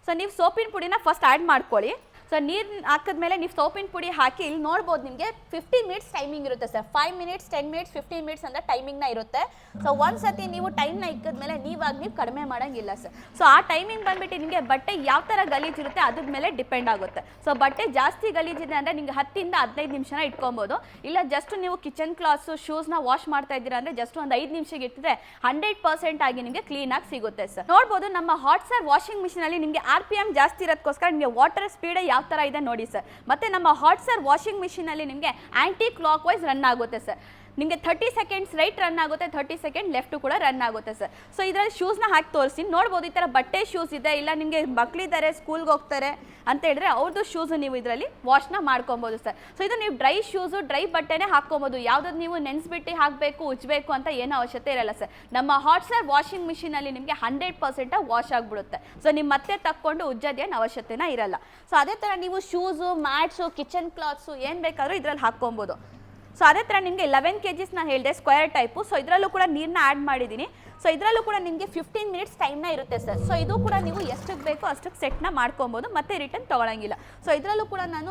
ಸೊ ನೀವು ಸೋಪಿನ ಪುಡಿನ ಫಸ್ಟ್ ಆ್ಯಡ್ ಮಾಡ್ಕೊಳ್ಳಿ. ಸೊ ನೀರು ಹಾಕಿದ್ಮೇಲೆ ನೀವು ಸೋಪಿನ ಪುಡಿ ಹಾಕಿ ಇಲ್ಲಿ ನೋಡ್ಬೋದು ನಿಮಗೆ ಫಿಫ್ಟೀನ್ ಮಿನಿಟ್ಸ್ ಟೈಮಿಂಗ್ ಇರುತ್ತೆ sir. Five minutes ten minutes fifteen minutes ಅಂತ ಟೈಮಿಂಗ್ನ ಇರುತ್ತೆ. ಸೊ ಒಂದು ಸತಿ ನೀವು ಟೈಮ್ನ ಇಕ್ಕಿದ್ಮೇಲೆ ನೀವಾಗಿ ನೀವು ಕಡಿಮೆ ಮಾಡೋಂಗಿಲ್ಲ ಸರ್. ಸೊ ಆ ಟೈಮಿಂಗ್ ಬಂದ್ಬಿಟ್ಟು ನಿಮಗೆ ಬಟ್ಟೆ ಯಾವ ಥರ ಗಲೀಜಿರುತ್ತೆ ಅದ್ರ ಮೇಲೆ ಡಿಪೆಂಡ್ ಆಗುತ್ತೆ. ಸೊ ಬಟ್ಟೆ ಜಾಸ್ತಿ ಗಲೀಜಿದೆ ಅಂದರೆ ನಿಮಗೆ ಹತ್ತಿಂದ ಹದಿನೈದು ನಿಮಿಷನ ಇಟ್ಕೊಬೋದು. ಇಲ್ಲ ಜಸ್ಟ್ ನೀವು ಕಿಚನ್ ಕ್ಲಾತ್ಸು ಶೂಸ್ನ ವಾಶ್ ಮಾಡ್ತಾ ಇದ್ದೀರಾ ಅಂದರೆ ಜಸ್ಟ್ ಒಂದು ಐದು ನಿಮಿಷಕ್ಕೆ ಇಟ್ಟಿದ್ರೆ ಹಂಡ್ರೆಡ್ ಪರ್ಸೆಂಟ್ ಆಗಿ ನಿಮಗೆ ಕ್ಲೀನಾಗಿ ಸಿಗುತ್ತೆ ಸರ್. ನೋಡ್ಬೋದು ನಮ್ಮ ಹಾಟ್ ಸರ್ ವಾಷಿಂಗ್ ಮಿಷಿನಲ್ಲಿ ನಿಮಗೆ ಆರ್ ಪಿ ಎಂ ಜಾಸ್ತಿ ಇರೋದಕ್ಕೋಸ್ಕರ ನಿಮಗೆ ವಾಟರ್ ಸ್ಪೀಡೇ ಯಾವ ಥರ ಇದೆ ನೋಡಿ ಸರ್. ಮತ್ತು ನಮ್ಮ ಹಾಟ್ ಸರ್ ವಾಷಿಂಗ್ ಮಿಷಿನಲ್ಲಿ ನಿಮಗೆ ಆ್ಯಂಟಿ ಕ್ಲಾಕ್ ವೈಸ್ ರನ್ ಆಗುತ್ತೆ ಸರ್. ನಿಮಗೆ ಥರ್ಟಿ ಸೆಕೆಂಡ್ಸ್ ರೈಟ್ ರನ್ ಆಗುತ್ತೆ ಥರ್ಟಿ ಸೆಕೆಂಡ್ ಲೆಫ್ಟು ಕೂಡ ರನ್ ಆಗುತ್ತೆ ಸರ್ ಸೊ ಇದರಲ್ಲಿ ಶೂಸ್ನ ಹಾಕಿ ತೋರಿಸ್ತೀನಿ. ನೋಡ್ಬೋದು ಈ ಥರ ಬಟ್ಟೆ ಶೂಸ್ ಇದೆ, ಇಲ್ಲ ನಿಮಗೆ ಮಕ್ಕಳಿದ್ದಾರೆ ಸ್ಕೂಲ್ಗೆ ಹೋಗ್ತಾರೆ ಅಂತ ಹೇಳಿದ್ರೆ ಅವ್ರದ್ದು ಶೂಸ್ ನೀವು ಇದರಲ್ಲಿ ವಾಶ್ನ ಮಾಡ್ಕೊಬೋದು ಸರ್ ಸೊ ಇದು ನೀವು ಡ್ರೈ ಶೂಸು ಡ್ರೈ ಬಟ್ಟೆನೇ ಹಾಕ್ಕೊಬೋದು. ಯಾವುದಾದ್ರು ನೀವು ನೆನೆಸ್ಬಿಟ್ಟು ಹಾಕಬೇಕು ಉಜ್ಜಬೇಕು ಅಂತ ಏನೂ ಅವಶ್ಯಕತೆ ಇರಲ್ಲ ಸರ್ ನಮ್ಮ ಹಾಟ್ ಸರ್ ವಾಷಿಂಗ್ ಮಿಷಿನಲ್ಲಿ ನಿಮಗೆ ಹಂಡ್ರೆಡ್ ಪರ್ಸೆಂಟ್ ವಾಶ್ ಆಗಿಬಿಡುತ್ತೆ. ಸೊ ನಿಮ್ಮ ಮತ್ತೆ ತಕ್ಕೊಂಡು ಉಜ್ಜೋದೇನು ಅವಶ್ಯಕತೆನ ಇರಲ್ಲ. ಸೊ ಅದೇ ಥರ ನೀವು ಶೂಸು ಮ್ಯಾಟ್ಸು ಕಿಚನ್ ಕ್ಲಾತ್ಸು ಏನು ಬೇಕಾದರೂ ಇದರಲ್ಲಿ ಹಾಕ್ಕೊಬೋದು. ಸೊ ಅದೇ ಥರ ನಿಮಗೆ ಲೆವೆನ್ ಕೆ ಜಿಸ್ ಹೇಳಿದೆ ಸ್ಕ್ವೇರ್ ಟೈಪು ಸೊ ಇದರಲ್ಲೂ ಕೂಡ ನೀರನ್ನ ಆ್ಯಡ್ ಮಾಡಿದ್ದೀನಿ ಸೊ ಇದರಲ್ಲೂ ಕೂಡ ನಿಮಗೆ ಫಿಫ್ಟೀನ್ ಮಿನಿಟ್ಸ್ ಟೈಮ್ನ ಇರುತ್ತೆ ಸರ್ ಸೊ ಇದು ಕೂಡ ನೀವು ಎಷ್ಟಕ್ಕೆ ಬೇಕೋ ಅಷ್ಟಕ್ಕೆ ಸೆಟ್ನ ಮಾಡ್ಕೊಬೋದು, ಮತ್ತೆ ರಿಟರ್ನ್ ತೊಗೊಳಂಗಿಲ್ಲ. ಸೊ ಇದರಲ್ಲೂ ಕೂಡ ನಾನು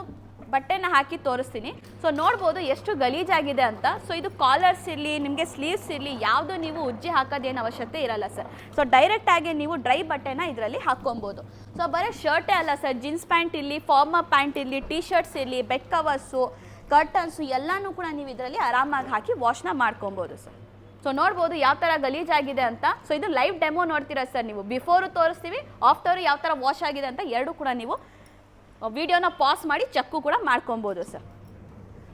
ಬಟ್ಟೆನ ಹಾಕಿ ತೋರಿಸ್ತೀನಿ. ಸೊ ನೋಡ್ಬೋದು ಎಷ್ಟು ಗಲೀಜಾಗಿದೆ ಅಂತ. ಸೊ ಇದು ಕಾಲರ್ಸ್ ಇರಲಿ, ನಿಮಗೆ ಸ್ಲೀವ್ಸ್ ಇರಲಿ, ಯಾವುದು ನೀವು ಉಜ್ಜಿ ಹಾಕೋದೇನು ಅವಶ್ಯಕತೆ ಇರಲ್ಲ ಸರ್ ಸೊ ಡೈರೆಕ್ಟಾಗಿ ನೀವು ಡ್ರೈ ಬಟ್ಟೆನ ಇದರಲ್ಲಿ ಹಾಕ್ಕೊಬೋದು. ಸೊ ಬರೀ ಶರ್ಟೇ ಅಲ್ಲ ಸರ್ ಜೀನ್ಸ್ ಪ್ಯಾಂಟ್ ಇರಲಿ ಫಾರ್ಮರ್ ಪ್ಯಾಂಟ್ ಇರಲಿ ಟೀ ಶರ್ಟ್ಸ್ ಇರಲಿ ಬೆಡ್ ಕವರ್ಸು ಕರ್ಟನ್ಸು ಎಲ್ಲನೂ ಕೂಡ ನೀವು ಇದರಲ್ಲಿ ಆರಾಮಾಗಿ ಹಾಕಿ ವಾಶ್ನ ಮಾಡ್ಕೊಬೋದು ಸರ್. ಸೊ ನೋಡ್ಬೋದು ಯಾವ ಥರ ಗಲೀಜಾಗಿದೆ ಅಂತ. ಸೊ ಇದು ಲೈವ್ ಡೆಮೋ ನೋಡ್ತೀರಾ ಸರ್ ನೀವು? ಬಿಫೋರು ತೋರಿಸ್ತೀವಿ ಆಫ್ಟರು ಯಾವ ಥರ ವಾಶ್ ಆಗಿದೆ ಅಂತ ಎರಡು ಕೂಡ ನೀವು ವಿಡಿಯೋನ ಪಾಸ್ ಮಾಡಿ ಚೆಕ್ಕು ಕೂಡ ಮಾಡ್ಕೊಬೋದು ಸರ್.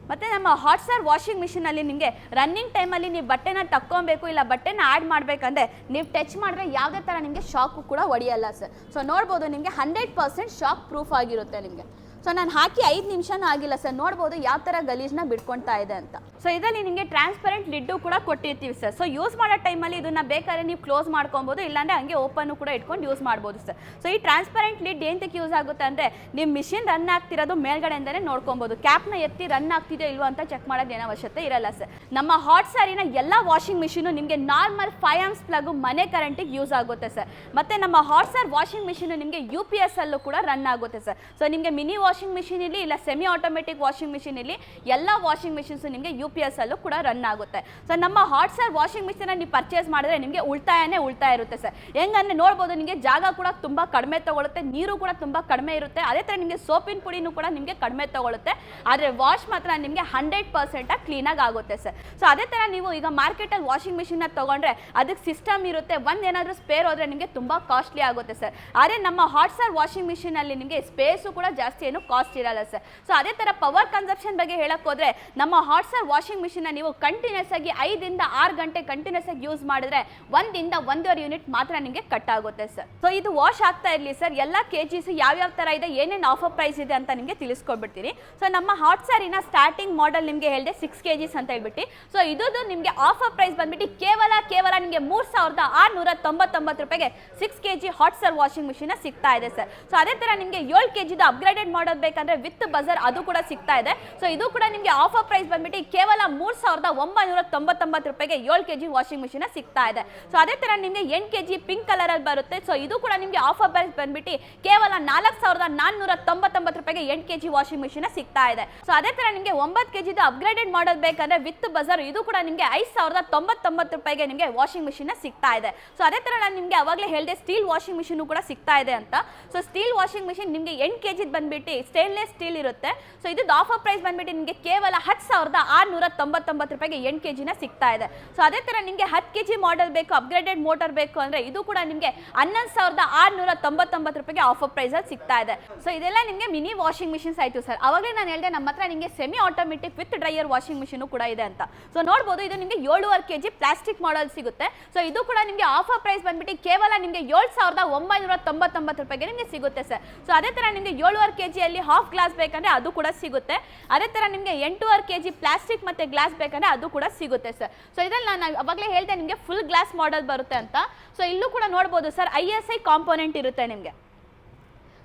ಮತ್ತು ನಮ್ಮ ಹಾಟ್ ಸ್ಟಾರ್ ವಾಷಿಂಗ್ ಮಿಷಿನಲ್ಲಿ ನಿಮಗೆ ರನ್ನಿಂಗ್ ಟೈಮಲ್ಲಿ ನೀವು ಬಟ್ಟೆನ ತಕ್ಕೊಬೇಕು ಇಲ್ಲ ಬಟ್ಟೆನ ಆ್ಯಡ್ ಮಾಡಬೇಕಂದ್ರೆ ನೀವು ಟಚ್ ಮಾಡಿದ್ರೆ ಯಾವುದೇ ಥರ ನಿಮಗೆ ಶಾಕು ಕೂಡ ಹೊಡೆಯಲ್ಲ ಸರ್. ಸೊ ನೋಡ್ಬೋದು ನಿಮಗೆ ಹಂಡ್ರೆಡ್ ಪರ್ಸೆಂಟ್ ಶಾಕ್ ಪ್ರೂಫ್ ಆಗಿರುತ್ತೆ ನಿಮಗೆ. ಸೊ ನಾನು ಹಾಕಿ ಐದು ನಿಮಿಷನೂ ಆಗಿಲ್ಲ ಸರ್. ನೋಡ್ಬೋದು ಯಾವ ಥರ ಗಲೀಜನ್ನ ಬಿಡ್ಕೊಳ್ತಾ ಇದೆ ಅಂತ. ಸೊ ಇದರಲ್ಲಿ ನಿಮಗೆ ಟ್ರಾನ್ಸ್ಪರೆಂಟ್ ಲಿಡ್ಡು ಕೂಡ ಕೊಟ್ಟಿರ್ತೀವಿ ಸರ್. ಸೊ ಯೂಸ್ ಮಾಡೋ ಟೈಮಲ್ಲಿ ಇದನ್ನು ಬೇಕಾದ್ರೆ ನೀವು ಕ್ಲೋಸ್ ಮಾಡ್ಕೊಬೋದು, ಇಲ್ಲಾಂದರೆ ಹಂಗೆ ಓಪನ್ ಕೂಡ ಇಟ್ಕೊಂಡು ಯೂಸ್ ಮಾಡ್ಬೋದು ಸರ್. ಸೊ ಈ ಟ್ರಾನ್ಸ್ಪರೆಂಟ್ ಲಿಡ್ ಏನಕ್ಕೆ ಯೂಸ್ ಆಗುತ್ತೆ ಅಂದರೆ ನಿಮ್ಮ ಮಿಷಿನ್ ರನ್ ಆಗ್ತಿರೋದು ಮೇಲ್ಗಡೆಯಿಂದಲೇ ನೋಡ್ಕೊಬೋದು. ಕ್ಯಾಪ್ನ ಎತ್ತಿ ರನ್ ಆಗ್ತಿದೆಯೋ ಇಲ್ವೋ ಅಂತ ಚೆಕ್ ಮಾಡೋದು ಏನೋ ಅವಶ್ಯಕತೆ ಇರಲ್ಲ ಸರ್. ನಮ್ಮ ಹಾಟ್ ಸ್ಯಾರಿನ ಎಲ್ಲ ವಾಷಿಂಗ್ ಮಿಷಿನು ನಿಮಗೆ ನಾರ್ಮಲ್ ಫೈವ್ ಆಮ್ಸ್ ಪ್ಲಗು ಮನೆ ಕರೆಂಟಿಗೆ ಯೂಸ್ ಆಗುತ್ತೆ ಸರ್. ಮತ್ತು ನಮ್ಮ ಹಾಟ್ ಸ್ಯಾರ್ ವಾಷಿಂಗ್ ಮಿಷಿನು ನಿಮಗೆ ಯು ಪಿ ಎಸ್ ಅಲ್ಲೂ ಕೂಡ ರನ್ ಆಗುತ್ತೆ ಸರ್. ಸೊ ನಿಮಗೆ ಮಿನಿ ವಾಷಿಂಗ್ ಮಿಷಿನ್ ಇಲ್ಲಿ ಸೆಮಿ ಆಟೋಮೆಟಿಕ್ ವಾಷಿಂಗ್ ಮಿಷಿನ್ ಇಲ್ಲಿ ಎಲ್ಲ ವಾಷಿಂಗ್ ಮಿಷಿನ್ಸ್ ನಿಮಗೆ ಯು ಪಿ ಎಸ್ ಅಲ್ಲೂ ಕೂಡ ರನ್ ಆಗುತ್ತೆ. ಸೊ ನಮ್ಮ ಹಾಟ್ ಸರ್ ವಾಷಿಂಗ್ ಮಿಷಿನ್ ನೀವು ಪರ್ಚೇಸ್ ಮಾಡಿದ್ರೆ ನಿಮಗೆ ಉಳಿತಾಯನೇ ಉಳಿತಾಯ ಇರುತ್ತೆ ಸರ್ ಹೆಂಗಂದ್ರೆ ನೋಡ್ಬೋದು, ನಿಮಗೆ ಜಾಗ ಕೂಡ ತುಂಬ ಕಡಿಮೆ ತಗೊಳುತ್ತೆ, ನೀರು ಕೂಡ ತುಂಬ ಕಡಿಮೆ ಇರುತ್ತೆ. ಅದೇ ಥರ ನಿಮಗೆ ಸೋಪಿನ ಪುಡಿನೂ ಕೂಡ ನಿಮಗೆ ಕಡಿಮೆ ತಗೊಳುತ್ತೆ. ಆದರೆ ವಾಶ್ ಮಾತ್ರ ನಿಮಗೆ ಹಂಡ್ರೆಡ್ ಪರ್ಸೆಂಟಾಗಿ ಕ್ಲೀನಾಗಿ ಆಗುತ್ತೆ ಸರ್ ಸೊ ಅದೇ ಥರ ನೀವು ಈಗ ಮಾರ್ಕೆಟಲ್ಲಿ ವಾಷಿಂಗ್ ಮಿಷಿನ್ನ ತೊಗೊಂಡ್ರೆ ಅದಕ್ಕೆ ಸಿಸ್ಟಮ್ ಇರುತ್ತೆ. ಒಂದು ಏನಾದರೂ ಸ್ಪೇರ್ ಹೋದರೆ ನಿಮಗೆ ತುಂಬ ಕಾಸ್ಟ್ಲಿ ಆಗುತ್ತೆ ಸರ್ ಆದರೆ ನಮ್ಮ ಹಾಟ್ ಸರ್ ವಾಷಿಂಗ್ ಮಿಷಿನಲ್ಲಿ ನಿಮಗೆ ಸ್ಪೇಸು ಕೂಡ ಜಾಸ್ತಿ ಏನು ಕಾಸ್ಟ್ ಇರಲ್ಲ ಸರ್ ಸೊ ಅದೇ ಥರ ಪವರ್ ಕನ್ಸಪ್ಷನ್ ಬಗ್ಗೆ ಹೇಳಕ್ ಹೋದ್ರೆ, ನಮ್ಮ ಹಾಟ್ ಸರ್ ವಾಷಿಂಗ್ ಮಿಷಿನ್ನ ನೀವು ಕಂಟಿನ್ಯೂಸ್ ಆಗಿ ಐದಿಂದ ಆರು ಗಂಟೆ ಕಂಟಿನ್ಯೂಸ್ ಆಗಿ ಯೂಸ್ ಮಾಡಿದ್ರೆ ಒಂದಿಂದ ಒಂದೂವರೆ ಯೂನಿಟ್ ಮಾತ್ರ ನಿಮಗೆ ಕಟ್ ಆಗುತ್ತೆ ಸರ್ ಸೊ ಇದು ವಾಶ್ ಆಗ್ತಾ ಇರಲಿ ಸರ್ ಎಲ್ಲ ಕೆ ಜಿಸ್ ಯಾವ್ಯಾವ ಥರ ಇದೆ, ಏನೇನು ಆಫರ್ ಪ್ರೈಸ್ ಇದೆ ಅಂತ ನಿಮಗೆ ತಿಳಿಸ್ಕೊಡ್ಬಿಡ್ತೀನಿ. ಸೊ ನಮ್ಮ ಹಾಟ್ ಸ್ಟಾರಿನ ಸ್ಟಾರ್ಟಿಂಗ್ ಮಾಡೆಲ್ ನಿಮಗೆ ಹೇಳಿದೆ ಸಿಕ್ಸ್ ಕೆ ಜಿಸ್ ಅಂತ ಹೇಳ್ಬಿಟ್ಟು. ಸೊ ಇದು ನಿಮಗೆ ಆಫರ್ ಪ್ರೈಸ್ ಬಂದ್ಬಿಟ್ಟು ಕೇವಲ ಕೇವಲ ನಿಮಗೆ ಮೂರು ಸಾವಿರದ ಆರುನೂರ ತೊಂಬತ್ತೊಂಬತ್ತು ರೂಪಾಯಿಗೆ six K G hot star washing machine ಸಿಗ್ತಾ ಇದೆ ಸರ್ ಸೊ ಅದೇ ಥರ ನಿಮಗೆ ಏಳು ಕೆ ಜಿದು ಅಪ್ಗ್ರೇಡೆಡ್ ಮಾಡೋದು ಬೇಕಂದ್ರೆ ವಿತ್ ಬಜರ್ ಅದು ಕೂಡ ಸಿಗ್ತಾ ಇದೆ. ಸೊ ಇದು ಕೂಡ ನಿಮಗೆ ಆಫರ್ ಪ್ರೈಸ್ ಬಂದ್ಬಿಟ್ಟು ಕೇವಲ ಮೂರು ಸಾವಿರದ ಒಂಬೈನೂರ ತೊಂಬತ್ತೊಂಬತ್ತು ರೂಪಾಯಿಗೆ ಏಳು ಕೆ ಜಿ ವಾಷಿಂಗ್ ಮಿಷಿನ್ ಸಿಗ್ತಾ ಇದೆ. ಸೊ ಅದೇ ತರ ನಿಮಗೆ ಎಂಟು ಕೆ ಜಿ ಪಿಂಕ್ ಕಲರಲ್ಲಿ ಬರುತ್ತೆ. ಸೊ ಇದು ಕೂಡ ನಿಮಗೆ ಆಫರ್ ಪ್ರೈಸ್ ಬಂದ್ಬಿಟ್ಟು ಕೇವಲ ನಾಲ್ಕು ಸಾವಿರದ ನಾನ್ನೂರ ತೊಂಬತ್ತೊಂಬತ್ತು ರೂಪಾಯಿಗೆ ಎಂಟು ಕೆ ಜಿ ವಾಷಿಂಗ್ ಮಿಷಿನ್ ಸಿಗ್ತಾ ಇದೆ. ಸೊ ಅದೇ ತರ ನಿಮಗೆ ಒಂಬತ್ತು ಕೆ ಜಿದು ಅಪ್ಗ್ರೇಡೆಡ್ ಮಾಡೋದು ಬೇಕಂದ್ರೆ ವಿತ್ ಬಜಾರ್ ಇದು ಕೂಡ ನಿಮಗೆ ಐದು ಸಾವಿರದ ತೊಂಬತ್ತೊಂಬತ್ತು ರೂಪಾಯಿಗೆ ನಿಮಗೆ ವಾಷಿಂಗ್ ಮಿಷಿನ್ ಸಿಗ್ತಾ ಇದೆ. ಸೊ ಅದೇ ತರ ನಾನು ನಿಮಗೆ ಅವಾಗಲೇ ಹೇಳಿದೆ ಸ್ಟೀಲ್ ವಾಷಿಂಗ್ ಮಿಷಿನ್ ಕೂಡ ಸಿಗ್ತಾ ಇದೆ ಅಂತ. ಸೊ ಸ್ಟೀಲ್ ವಾಷಿಂಗ್ ಮಿಷಿನ್ ನಿಮಗೆ ಎಂಟು ಕೆ ಜಿದು ಬಂದ್ಬಿಟ್ಟು ಸ್ಟೇನ್ಲೆಸ್ ಸ್ಟೀಲ್ ಇರುತ್ತೆ. ಸೊ ಇದು ಆಫರ್ ಪ್ರೈಸ್ ಬಂದ್ಬಿಟ್ಟು ನಿಮಗೆ ಕೇವಲ ಹತ್ತು ಸಾವಿರದ ಆರುನೂರ ತೊಂಬತ್ತೊಂಬತ್ತು ರೂಪಾಯಿಗೆ ಎಂಟು ಕೆ ಜಿನ ಸಿಗ್ತಾ ಇದೆ. ಸೊ ಅದೇ ಥರ ನಿಮಗೆ ಹತ್ತು ಕೆ ಜಿ ಮಾಡೆಲ್ ಬೇಕು ಅಪ್ಗ್ರೇಡೆಡ್ ಮೋಟರ್ ಬೇಕು ಅಂದರೆ ಇದು ಕೂಡ ನಿಮಗೆ ಹನ್ನೊಂದು ಸಾವಿರದ ಆರುನೂರ ತೊಂಬತ್ತೊಂಬತ್ತು ರೂಪಾಯಿಗೆ ಆಫರ್ ಪ್ರೈಸಲ್ಲಿ ಸಿಗ್ತಾ ಇದೆ. ಸೊ ಇದೆಲ್ಲ ನಿಮಗೆ ಮಿನಿ ವಾಷಿಂಗ್ ಮಿಷಿನ್ಸ್ ಆಯಿತು ಸರ್ ಅವಾಗಲೇ ನಾನು ಹೇಳಿದೆ ನಮ್ಮ ಹತ್ರ ನಿಮಗೆ semi automatic with dryer washing machine ಕೂಡ ಇದೆ ಅಂತ. ಸೊ ನೋಡ್ಬೋದು ಇದು ನಿಮಗೆ ಏಳುವರೆ ಕೆ ಜಿ ಪ್ಲಾಸ್ಟಿಕ್ ಮಾಡೆಲ್ ಸಿಗುತ್ತೆ. ಸೊ ಇದು ಕೂಡ ನಿಮಗೆ ಆಫರ್ ಪ್ರೈಸ್ ಬಂದ್ಬಿಟ್ಟು ಕೇವಲ ನಿಮಗೆ ಏಳು ಸಾವಿರದ ಒಂಬೈನೂರ ತೊಂಬತ್ತೊಂಬತ್ತು ರೂಪಾಯಿಗೆ ನಿಮಗೆ ಸಿಗುತ್ತೆ ಸರ್ ಸೊ ಅದೇ ಥರ ನಿಮಗೆ ಏಳುವರೆ ಕೆ ಜಿಯಲ್ಲಿ ಹಾಫ್ ಗ್ಲಾಸ್ ಬೇಕಂದ್ರೆ ಅದು ಕೂಡ ಸಿಗುತ್ತೆ. ಅದೇ ಥರ ನಿಮಗೆ ಎಂಟೂವರೆ ಕೆ ಜಿ ಪ್ಲಾಸ್ಟಿಕ್ ಮತ್ತು ಗ್ಲಾಸ್ ಬೇಕಂದ್ರೆ ಅದು ಕೂಡ ಸಿಗುತ್ತೆ ಸರ್ ಸೊ ಇದರಲ್ಲಿ ನಾನು ಅವಾಗಲೇ ಹೇಳ್ದೆ ನಿಮಗೆ ಫುಲ್ ಗ್ಲಾಸ್ ಮಾಡೆಲ್ ಬರುತ್ತೆ ಅಂತ. ಸೊ ಇಲ್ಲೂ ಕೂಡ ನೋಡ್ಬೋದು sir I S I component ಇರುತ್ತೆ ನಿಮಗೆ.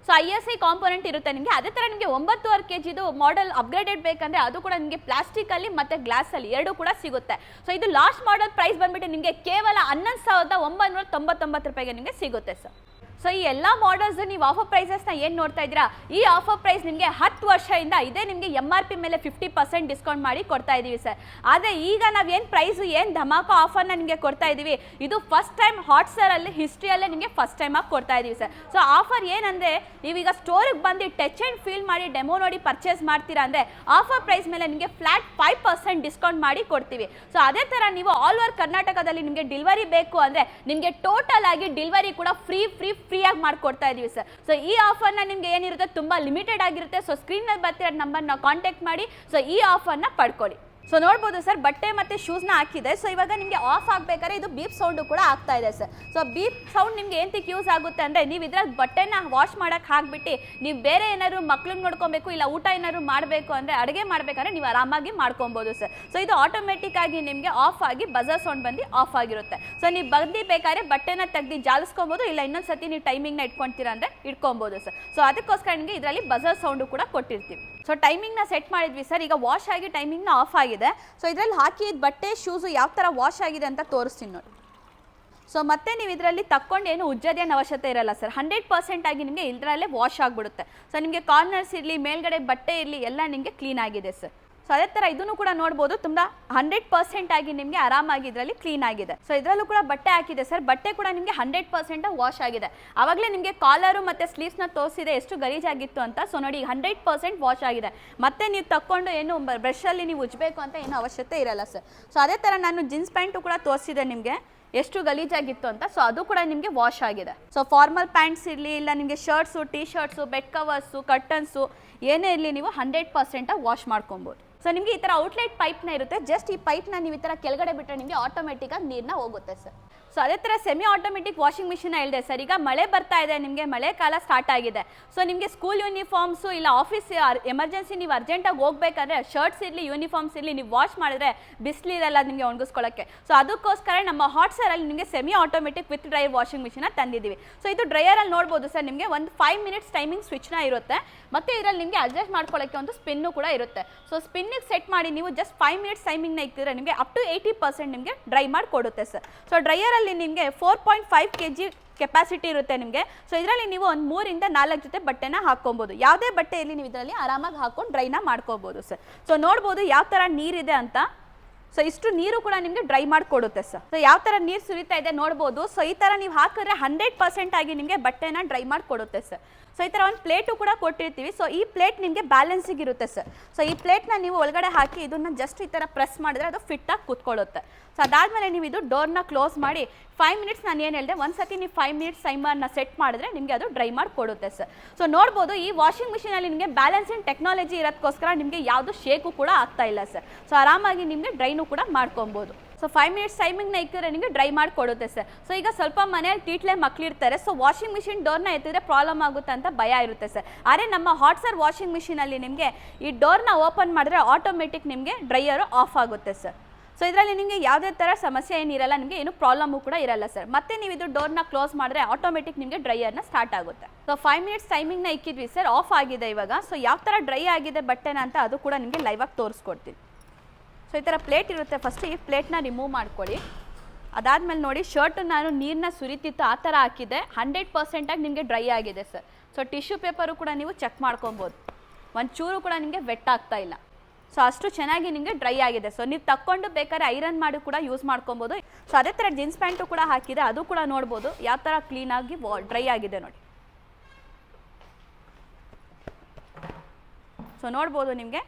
So I S I component ಇರುತ್ತೆ ನಿಮಗೆ. ಅದೇ ಥರ ನಿಮಗೆ ಒಂಬತ್ತುವರೆ ಕೆ ಜಿದು ಮಾಡೆಲ್ ಅಪ್ಗ್ರೇಡೆಡ್ ಬೇಕಂದ್ರೆ ಅದು ಕೂಡ ನಿಮಗೆ ಪ್ಲಾಸ್ಟಿಕಲ್ಲಿ ಮತ್ತು ಗ್ಲಾಸಲ್ಲಿ ಎರಡೂ ಕೂಡ ಸಿಗುತ್ತೆ. ಸೊ ಇದು ಲಾಸ್ಟ್ ಮಾಡಲ್ ಪ್ರೈಸ್ ಬಂದ್ಬಿಟ್ಟು ನಿಮಗೆ ಕೇವಲ ಹನ್ನೊಂದು ಸಾವಿರದ ಒಂಬೈನೂರ ತೊಂಬತ್ತೊಂಬತ್ತು ರೂಪಾಯಿಗೆ ನಿಮಗೆ ಸಿಗುತ್ತೆ ಸರ್ ಸೊ ಈ ಎಲ್ಲ ಮಾಡಲ್ಸ್ ನೀವು ಆಫರ್ ಪ್ರೈಸಸ್ನ ಏನು ನೋಡ್ತಾ ಇದ್ದೀರಾ? ಈ ಆಫರ್ ಪ್ರೈಸ್ ನಿಮಗೆ ಹತ್ತು ವರ್ಷದಿಂದ ಇದೇ ನಿಮಗೆ ಎಂ ಆರ್ ಪಿ ಮೇಲೆ ಫಿಫ್ಟಿ ಪರ್ಸೆಂಟ್ ಡಿಸ್ಕೌಂಟ್ ಮಾಡಿ ಕೊಡ್ತಾ ಇದ್ದೀವಿ ಸರ್ ಆದರೆ ಈಗ ನಾವು ಏನು ಪ್ರೈಸು ಏನು ಧಮಾಕ ಆಫರ್ನ ನಿಮಗೆ ಕೊಡ್ತಾ ಇದ್ದೀವಿ ಇದು ಫಸ್ಟ್ ಟೈಮ್ ಹಾಟ್ಸ್ಟಾರಲ್ಲಿ ಹಿಸ್ಟ್ರಿಯಲ್ಲೇ ನಿಮಗೆ ಫಸ್ಟ್ ಟೈಮ್ ಆಗಿ ಕೊಡ್ತಾ ಇದ್ದೀವಿ ಸರ್ ಸೊ ಆಫರ್ ಏನಂದರೆ, ನೀವೀಗ ಸ್ಟೋರಿಗೆ ಬಂದು ಟಚ್ ಆ್ಯಂಡ್ ಫೀಲ್ ಮಾಡಿ ಡೆಮೋ ನೋಡಿ ಪರ್ಚೇಸ್ ಮಾಡ್ತೀರಾ ಅಂದರೆ ಆಫರ್ ಪ್ರೈಸ್ ಮೇಲೆ ನಿಮಗೆ ಫ್ಲಾಟ್ ಫೈವ್ ಪರ್ಸೆಂಟ್ ಡಿಸ್ಕೌಂಟ್ ಮಾಡಿ ಕೊಡ್ತೀವಿ. ಸೊ ಅದೇ ಥರ ನೀವು ಆಲ್ ಓವರ್ ಕರ್ನಾಟಕದಲ್ಲಿ ನಿಮಗೆ ಡಿಲ್ವರಿ ಬೇಕು ಅಂದರೆ, ನಿಮಗೆ ಟೋಟಲ್ ಆಗಿ ಡಿಲ್ವರಿ ಕೂಡ ಫ್ರೀ ಫ್ರೀ ಫ್ರೀಯಾಗಿ ಮಾಡ್ಕೊಡ್ತಾ ಇದೀವಿ ಸರ್. ಸೊ ಈ ಆಫರ್ನ ನಿಮಗೆ ಏನಿರುತ್ತೆ? ತುಂಬ ಲಿಮಿಟೆಡ್ ಆಗಿರುತ್ತೆ. ಸೊ ಸ್ಕ್ರೀನಲ್ಲಿ ಬರ್ತಿರೋ ನಂಬರ್ನ ಕಾಂಟ್ಯಾಕ್ಟ್ ಮಾಡಿ. ಸೊ ಈ ಆಫರ್ನ ಪಡ್ಕೊಳ್ಳಿ. ಸೊ ನೋಡ್ಬೋದು ಸರ್ ಬಟ್ಟೆ ಮತ್ತು ಶೂಸ್ನ ಹಾಕಿದೆ. ಸೊ ಇವಾಗ ನಿಮಗೆ ಆಫ್ ಆಗಬೇಕಾದ್ರೆ ಇದು ಬೀಪ್ ಸೌಂಡು ಕೂಡ ಆಗ್ತಾ ಇದೆ ಸರ್ ಸೊ ಬೀಪ್ ಸೌಂಡ್ ನಿಮ್ಗೆ ಏನಕ್ಕೆ ಯೂಸ್ ಆಗುತ್ತೆ ಅಂದರೆ ನೀವು ಇದ್ರಲ್ಲಿ ಬಟ್ಟೆನ ವಾಶ್ ಮಾಡೋಕ್ಕೆ ಹಾಕ್ಬಿಟ್ಟು ನೀವು ಬೇರೆ ಏನಾದ್ರು ಮಕ್ಳನ್ನ ನೋಡ್ಕೊಬೇಕು ಇಲ್ಲ ಊಟ ಏನಾದ್ರು ಮಾಡಬೇಕು ಅಂದರೆ ಅಡುಗೆ ಮಾಡಬೇಕಂದ್ರೆ ನೀವು ಆರಾಮಾಗಿ ಮಾಡ್ಕೊಬೋದು ಸರ್ ಸೊ ಇದು ಆಟೋಮೆಟಿಕ್ ಆಗಿ ನಿಮಗೆ ಆಫ್ ಆಗಿ ಬಜರ್ ಸೌಂಡ್ ಬಂದು ಆಫ್ ಆಗಿರುತ್ತೆ. ಸೊ ನೀವು ಬಂದು ಬೇಕಾದ್ರೆ ಬಟ್ಟೆನ ತೆಗ್ದು ಜಾಲಿಸ್ಕೊಬೋದು ಇಲ್ಲ ಇನ್ನೊಂದು ಸತಿ ನೀವು ಟೈಮಿಂಗ್ನ ಇಟ್ಕೊಂತೀರ ಅಂದರೆ ಇಟ್ಕೊಬೋದು ಸರ್ ಸೊ ಅದಕ್ಕೋಸ್ಕರ ನಿಮಗೆ ಇದರಲ್ಲಿ ಬಜರ್ ಸೌಂಡು ಕೂಡ ಕೊಟ್ಟಿರ್ತೀವಿ. ಸೊ ಟೈಮಿಂಗ್ನ ಸೆಟ್ ಮಾಡಿದ್ವಿ ಸರ್ ಈಗ ವಾಶ್ ಆಗಿ ಟೈಮಿಂಗ್ನ ಆಫ್ ಆಗಿದೆ. ಸೊ ಇದರಲ್ಲಿ ಹಾಕಿದ ಬಟ್ಟೆ ಶೂಸು ಯಾವ ಥರ ವಾಶ್ ಆಗಿದೆ ಅಂತ ತೋರಿಸ್ತೀನಿ ನೋಡಿ. ಸೊ ಮತ್ತೆ ನೀವು ಇದರಲ್ಲಿ ತಕ್ಕೊಂಡು ಏನು ಉಜ್ಜೋದೇನು ಅವಶ್ಯಕತೆ ಇರಲ್ಲ ಸರ್ ಹಂಡ್ರೆಡ್ ಪರ್ಸೆಂಟ್ ಆಗಿ ನಿಮಗೆ ಇದರಲ್ಲೇ ವಾಶ್ ಆಗಿಬಿಡುತ್ತೆ. ಸೊ ನಿಮಗೆ ಕಾರ್ನರ್ಸ್ ಇರಲಿ, ಮೇಲ್ಗಡೆ ಬಟ್ಟೆ ಇರಲಿ, ಎಲ್ಲ ನಿಮಗೆ ಕ್ಲೀನ್ ಆಗಿದೆ ಸರ್ ಸೊ ಅದೇ ಥರ ಇದನ್ನು ಕೂಡ ನೋಡ್ಬೋದು. ತುಂಬ ಹಂಡ್ರೆಡ್ ಪರ್ಸೆಂಟ್ ಆಗಿ ನಿಮಗೆ ಆರಾಮಾಗಿ ಇದರಲ್ಲಿ ಕ್ಲೀನ್ ಆಗಿದೆ. ಸೊ ಇದರಲ್ಲೂ ಕೂಡ ಬಟ್ಟೆ ಹಾಕಿದೆ ಸರ್. ಬಟ್ಟೆ ಕೂಡ ನಿಮಗೆ ಹಂಡ್ರೆಡ್ ಪರ್ಸೆಂಟ್ ವಾಶ್ ಆಗಿದೆ. ಆವಾಗಲೇ ನಿಮಗೆ ಕಾಲರು ಮತ್ತು ನ ತೋರಿಸಿದೆ ಎಷ್ಟು ಗಲೀಜಾಗಿತ್ತು ಅಂತ. ಸೊ ನೋಡಿ ಹಂಡ್ರೆಡ್ ಪರ್ಸೆಂಟ್ ವಾಶ್ ಆಗಿದೆ. ಮತ್ತೆ ನೀವು ತಕ್ಕೊಂಡು ಏನು ಬ್ರಷಲ್ಲಿ ನೀವು ಉಜ್ಜಬೇಕು ಅಂತ ಏನು ಅವಶ್ಯಕತೆ ಇರಲ್ಲ ಸರ್. ಸೊ ಅದೇ ಥರ ನಾನು ಜೀನ್ಸ್ ಪ್ಯಾಂಟು ಕೂಡ ತೋರಿಸಿದೆ ನಿಮಗೆ. ಎಷ್ಟು ಗಲೀಜಾಗಿತ್ತು ಅಂತ. ಸೊ ಅದು ಕೂಡ ನಿಮಗೆ ವಾಶ್ ಆಗಿದೆ. ಸೊ ಫಾರ್ಮಲ್ ಪ್ಯಾಂಟ್ಸ್ ಇರಲಿ, ಇಲ್ಲ ನಿಮಗೆ shirts T shirts bed covers curtains ಏನೇ ಇರಲಿ ನೀವು ಹಂಡ್ರೆಡ್ ಪರ್ಸೆಂಟಾಗಿ ವಾಶ್ ಮಾಡ್ಕೊಬೋದು. ಸೊ ನಿಮಗೆ ಈ ಥರ ಔಟ್ಲೆಟ್ ಪೈಪ್ನ ಇರುತ್ತೆ. ಜಸ್ಟ್ ಈ ಪೈಪ್ನ ನೀವು ಈ ಥರ ಕೆಳಗಡೆ ಬಿಟ್ಟರೆ ನಿಮಗೆ ಆಟೋಮೆಟಿಕ್ಕಾಗಿ ನೀರನ್ನ ಹೋಗುತ್ತೆ ಸರ್ ಸೊ ಅದೇ ಥರ ಸೆಮಿ ಆಟೋಮೆಟಿಕ್ ವಾಷಿಂಗ್ ಮಿಷಿನ್ ಹೇಳಿದೆ ಸರ್. ಈಗ ಮಳೆ ಬರ್ತಾ ಇದೆ, ನಿಮಗೆ ಮಳೆ ಕಾಲ ಸ್ಟಾರ್ಟ್ ಆಗಿದೆ. ಸೊ ನಿಮಗೆ ಸ್ಕೂಲ್ ಯೂನಿಫಾರ್ಮ್ಸು ಇಲ್ಲ ಆಫೀಸ್ ಎಮರ್ಜೆನ್ಸಿ ನೀವು ಅರ್ಜೆಂಟಾಗಿ ಹೋಗ್ಬೇಕಾದ್ರೆ ಶರ್ಟ್ಸ್ ಇರಲಿ ಯೂನಿಫಾರ್ಮ್ಸ್ ಇರಲಿ, ನೀವು ವಾಶ್ ಮಾಡಿದ್ರೆ ಬಿಸಿಲಿರಲ್ಲ ನಿಮಗೆ ಒಣಗಿಸ್ಕೊಳ್ಳೋಕ್ಕೆ ಸೊ ಅದಕ್ಕೋಸ್ಕರ ನಮ್ಮ ಹಾಟ್ ಸರಲ್ಲಿ ನಿಮಗೆ semi automatic with dry washing ಮಿಷಿನ ತಂದಿದ್ದೀವಿ. ಸೊ ಇದು ಡ್ರೈಯರಲ್ಲಿ ನೋಡ್ಬೋದು ಸರ್, ನಿಮಗೆ ಒಂದು ಫೈವ್ ಮಿನಿಟ್ಸ್ ಟೈಮಿಂಗ್ ಸ್ವಿಚ್ನ ಇರುತ್ತೆ. ಮತ್ತೆ ಇದರಲ್ಲಿ ನಿಮಗೆ ಅಡ್ಜಸ್ಟ್ ಮಾಡ್ಕೊಳ್ಳೋಕ್ಕೆ ಒಂದು ಸ್ಪಿನ್ನು ಕೂಡ ಇರುತ್ತೆ. ಸೊ ಸ್ಪಿನ್ನಿಗೆ ಸೆಟ್ ಮಾಡಿ ನೀವು ಜಸ್ಟ್ ಫೈವ್ ಮಿನಿಟ್ಸ್ ಟೈಮಿಂಗ್ನ ಇಕ್ಕಿದ್ರೆ ನಿಮಗೆ ಅಪ್ ಟು ಏಯ್ಟಿ ಪರ್ಸೆಂಟ್ ನಿಮಗೆ ಡ್ರೈ ಮಾಡಿ ಕೊಡುತ್ತೆ ಸರ್ ಸೊ ಡ್ರೈಯರಲ್ಲಿ ನಿಮಗೆ four point five K G capacity ಇರುತ್ತೆ ನಿಮಗೆ. ಸೊ ಇದರಲ್ಲಿ ನೀವು ಒಂದು ಮೂರಿಂದ ನಾಲ್ಕು ಜೊತೆ ಬಟ್ಟೆನ ಹಾಕ್ಕೊಬೋದು. ಯಾವುದೇ ಬಟ್ಟೆಯಲ್ಲಿ ನೀವು ಇದರಲ್ಲಿ ಆರಾಮಾಗಿ ಹಾಕೊಂಡು ಡ್ರೈನ ಮಾಡ್ಕೋಬೋದು ಸರ್ ಸೊ ನೋಡ್ಬೋದು ಯಾವ ಥರ ನೀರಿದೆ ಅಂತ. ಸೊ ಇಷ್ಟು ನೀರು ಕೂಡ ನಿಮಗೆ ಡ್ರೈ ಮಾಡಿಕೊಡುತ್ತೆ ಸರ್ ಸೊ ಯಾವ ಥರ ನೀರು ಸುರಿತಾ ಇದೆ ನೋಡ್ಬೋದು. ಸೊ ಈ ಥರ ನೀವು ಹಾಕಿದ್ರೆ ಹಂಡ್ರೆಡ್ ಪರ್ಸೆಂಟ್ ಆಗಿ ನಿಮಗೆ ಬಟ್ಟೆನ ಡ್ರೈ ಮಾಡಿಕೊಡುತ್ತೆ ಸರ್ ಸೊ ಈ ಥರ ಒಂದು ಪ್ಲೇಟು ಕೂಡ ಕೊಟ್ಟಿರ್ತೀವಿ. ಸೊ ಈ ಪ್ಲೇಟ್ ನಿಮಗೆ ಬ್ಯಾಲೆನ್ಸಿಗೆ ಇರುತ್ತೆ ಸರ್ ಸೊ ಈ ಪ್ಲೇಟ್ನ ನೀವು ಒಳಗಡೆ ಹಾಕಿ ಇದನ್ನು ಜಸ್ಟ್ ಈ ಥರ ಪ್ರೆಸ್ ಮಾಡಿದ್ರೆ ಅದು ಫಿಟ್ಟಾಗಿ ಕೂತ್ಕೊಳ್ಳುತ್ತೆ. ಸೊ ಅದಾದಮೇಲೆ ನೀವು ಇದು ಡೋರ್ನ ಕ್ಲೋಸ್ ಮಾಡಿ ಫೈವ್ ಮಿನಿಟ್ಸ್ ನಾನು ಏನು ಹೇಳಿದೆ ಒಂದು ಸತಿ ನೀವು ಫೈವ್ ಮಿನಿಟ್ಸ್ ಟೈಮರ್ನ ಸೆಟ್ ಮಾಡಿದ್ರೆ ನಿಮಗೆ ಅದು ಡ್ರೈ ಮಾಡಿ ಕೊಡುತ್ತೆ ಸರ್ ಸೊ ನೋಡ್ಬೋದು ಈ ವಾಷಿಂಗ್ ಮಿಷಿನಲ್ಲಿ ನಿಮಗೆ ಬ್ಯಾಲೆನ್ಸಿಂಗ್ ಟೆಕ್ನಾಲಜಿ ಇರೋದಕ್ಕೋಸ್ಕರ ನಿಮಗೆ ಯಾವುದು ಶೇಕು ಕೂಡ ಆಗ್ತಾ ಇಲ್ಲ ಸರ್ ಸೊ ಆರಾಮಾಗಿ ನಿಮಗೆ ಡ್ರೈನು ಕೂಡ ಮಾಡ್ಕೊಬೋದು. ಸೊ ಫೈವ್ ಮಿನಿಟ್ಸ್ ಟೈಮಿಂಗ್ನ ಇಕ್ಕಿದ್ರೆ ನಿಮಗೆ ಡ್ರೈ ಮಾಡಿ ಕೊಡುತ್ತೆ ಸರ್ ಸೊ ಈಗ ಸ್ವಲ್ಪ ಮನೆಯಲ್ಲಿ ಟೀಟ್ಲೆ ಮಕ್ಳಿರ್ತಾರೆ. ಸೊ ವಾಷಿಂಗ್ ಮಿಷಿನ್ ಡೋರ್ನ ಎತ್ತಿದ್ರೆ ಪ್ರಾಬ್ಲಮ್ ಆಗುತ್ತೆ ಅಂತ ಭಯ ಇರುತ್ತೆ ಸರ್ ಆದರೆ ನಮ್ಮ ಹಾಟ್ ಸರ್ ವಾಷಿಂಗ್ ಮಿಷಿನಲ್ಲಿ ನಿಮಗೆ ಈ ಡೋರ್ನ ಓಪನ್ ಮಾಡಿದ್ರೆ ಆಟೋಮೆಟಿಕ್ ನಿಮಗೆ ಡ್ರೈಯರು ಆಫ್ ಆಗುತ್ತೆ ಸರ್ ಸೊ ಇದರಲ್ಲಿ ನಿಮಗೆ ಯಾವುದೇ ಥರ ಸಮಸ್ಯೆ ಏನಿರಲ್ಲ ನಿಮಗೆ ಏನು ಪ್ರಾಬ್ಲಮ್ಮು ಕೂಡ ಇರಲ್ಲ ಸರ್ ಮತ್ತೆ ನೀವು ಇದು ಡೋರ್ನ ಕ್ಲೋಸ್ ಮಾಡಿದ್ರೆ ಆಟೋಮೆಟಿಕ್ ನಿಮಗೆ ಡ್ರೈಯರ್ನ ಸ್ಟಾರ್ಟ್ ಆಗುತ್ತೆ. ಸೊ ಫೈವ್ ಮಿನಿಟ್ಸ್ ಟೈಮಿಂಗ್ನ ಇಕ್ಕಿದ್ವಿ ಸರ್ ಆಫ್ ಆಗಿದೆ ಇವಾಗ. ಸೊ ಯಾವ ಥರ ಡ್ರೈ ಆಗಿದೆ ಬಟ್ಟೆನ ಅಂತ ಅದು ಕೂಡ ನಿಮಗೆ ಲೈವಾಗಿ ತೋರಿಸ್ಕೊಡ್ತೀನಿ. ಸೊ ಈ ಥರ ಪ್ಲೇಟ್ ಇರುತ್ತೆ. ಫಸ್ಟ್ ಈ ಪ್ಲೇಟ್ನ ರಿಮೂವ್ ಮಾಡ್ಕೊಳ್ಳಿ. ಅದಾದಮೇಲೆ ನೋಡಿ ಶರ್ಟ್ ನಾನು ನೀರನ್ನ ಸುರಿತಿತ್ತು, ಆ ಥರ ಹಾಕಿದೆ ಹಂಡ್ರೆಡ್ ಪರ್ಸೆಂಟಾಗಿ ನಿಮಗೆ ಡ್ರೈ ಆಗಿದೆ ಸರ್ ಸೊ ಟಿಶ್ಯೂ ಪೇಪರು ಕೂಡ ನೀವು ಚೆಕ್ ಮಾಡ್ಕೊಬೋದು. ಒಂಚೂರು ಕೂಡ ನಿಮಗೆ ವೆಟ್ ಆಗ್ತಾ ಇಲ್ಲ. ಸೊ ಅಷ್ಟು ಚೆನ್ನಾಗಿ ನಿಮಗೆ ಡ್ರೈ ಆಗಿದೆ ಸೊ ನೀವು ತಕ್ಕೊಂಡು ಬೇಕಾದ್ರೆ ಐರನ್ ಮಾಡಿ ಕೂಡ ಯೂಸ್ ಮಾಡ್ಕೊಬೋದು. ಸೊ ಅದೇ ಥರ ಜೀನ್ಸ್ ಪ್ಯಾಂಟು ಕೂಡ ಹಾಕಿದೆ ಅದು ಕೂಡ ನೋಡ್ಬೋದು. ಯಾವ ಥರ ಕ್ಲೀನಾಗಿ ಡ್ರೈ ಆಗಿದೆ ನೋಡಿ. ಸೊ ನೋಡ್ಬೋದು ನಿಮಗೆ.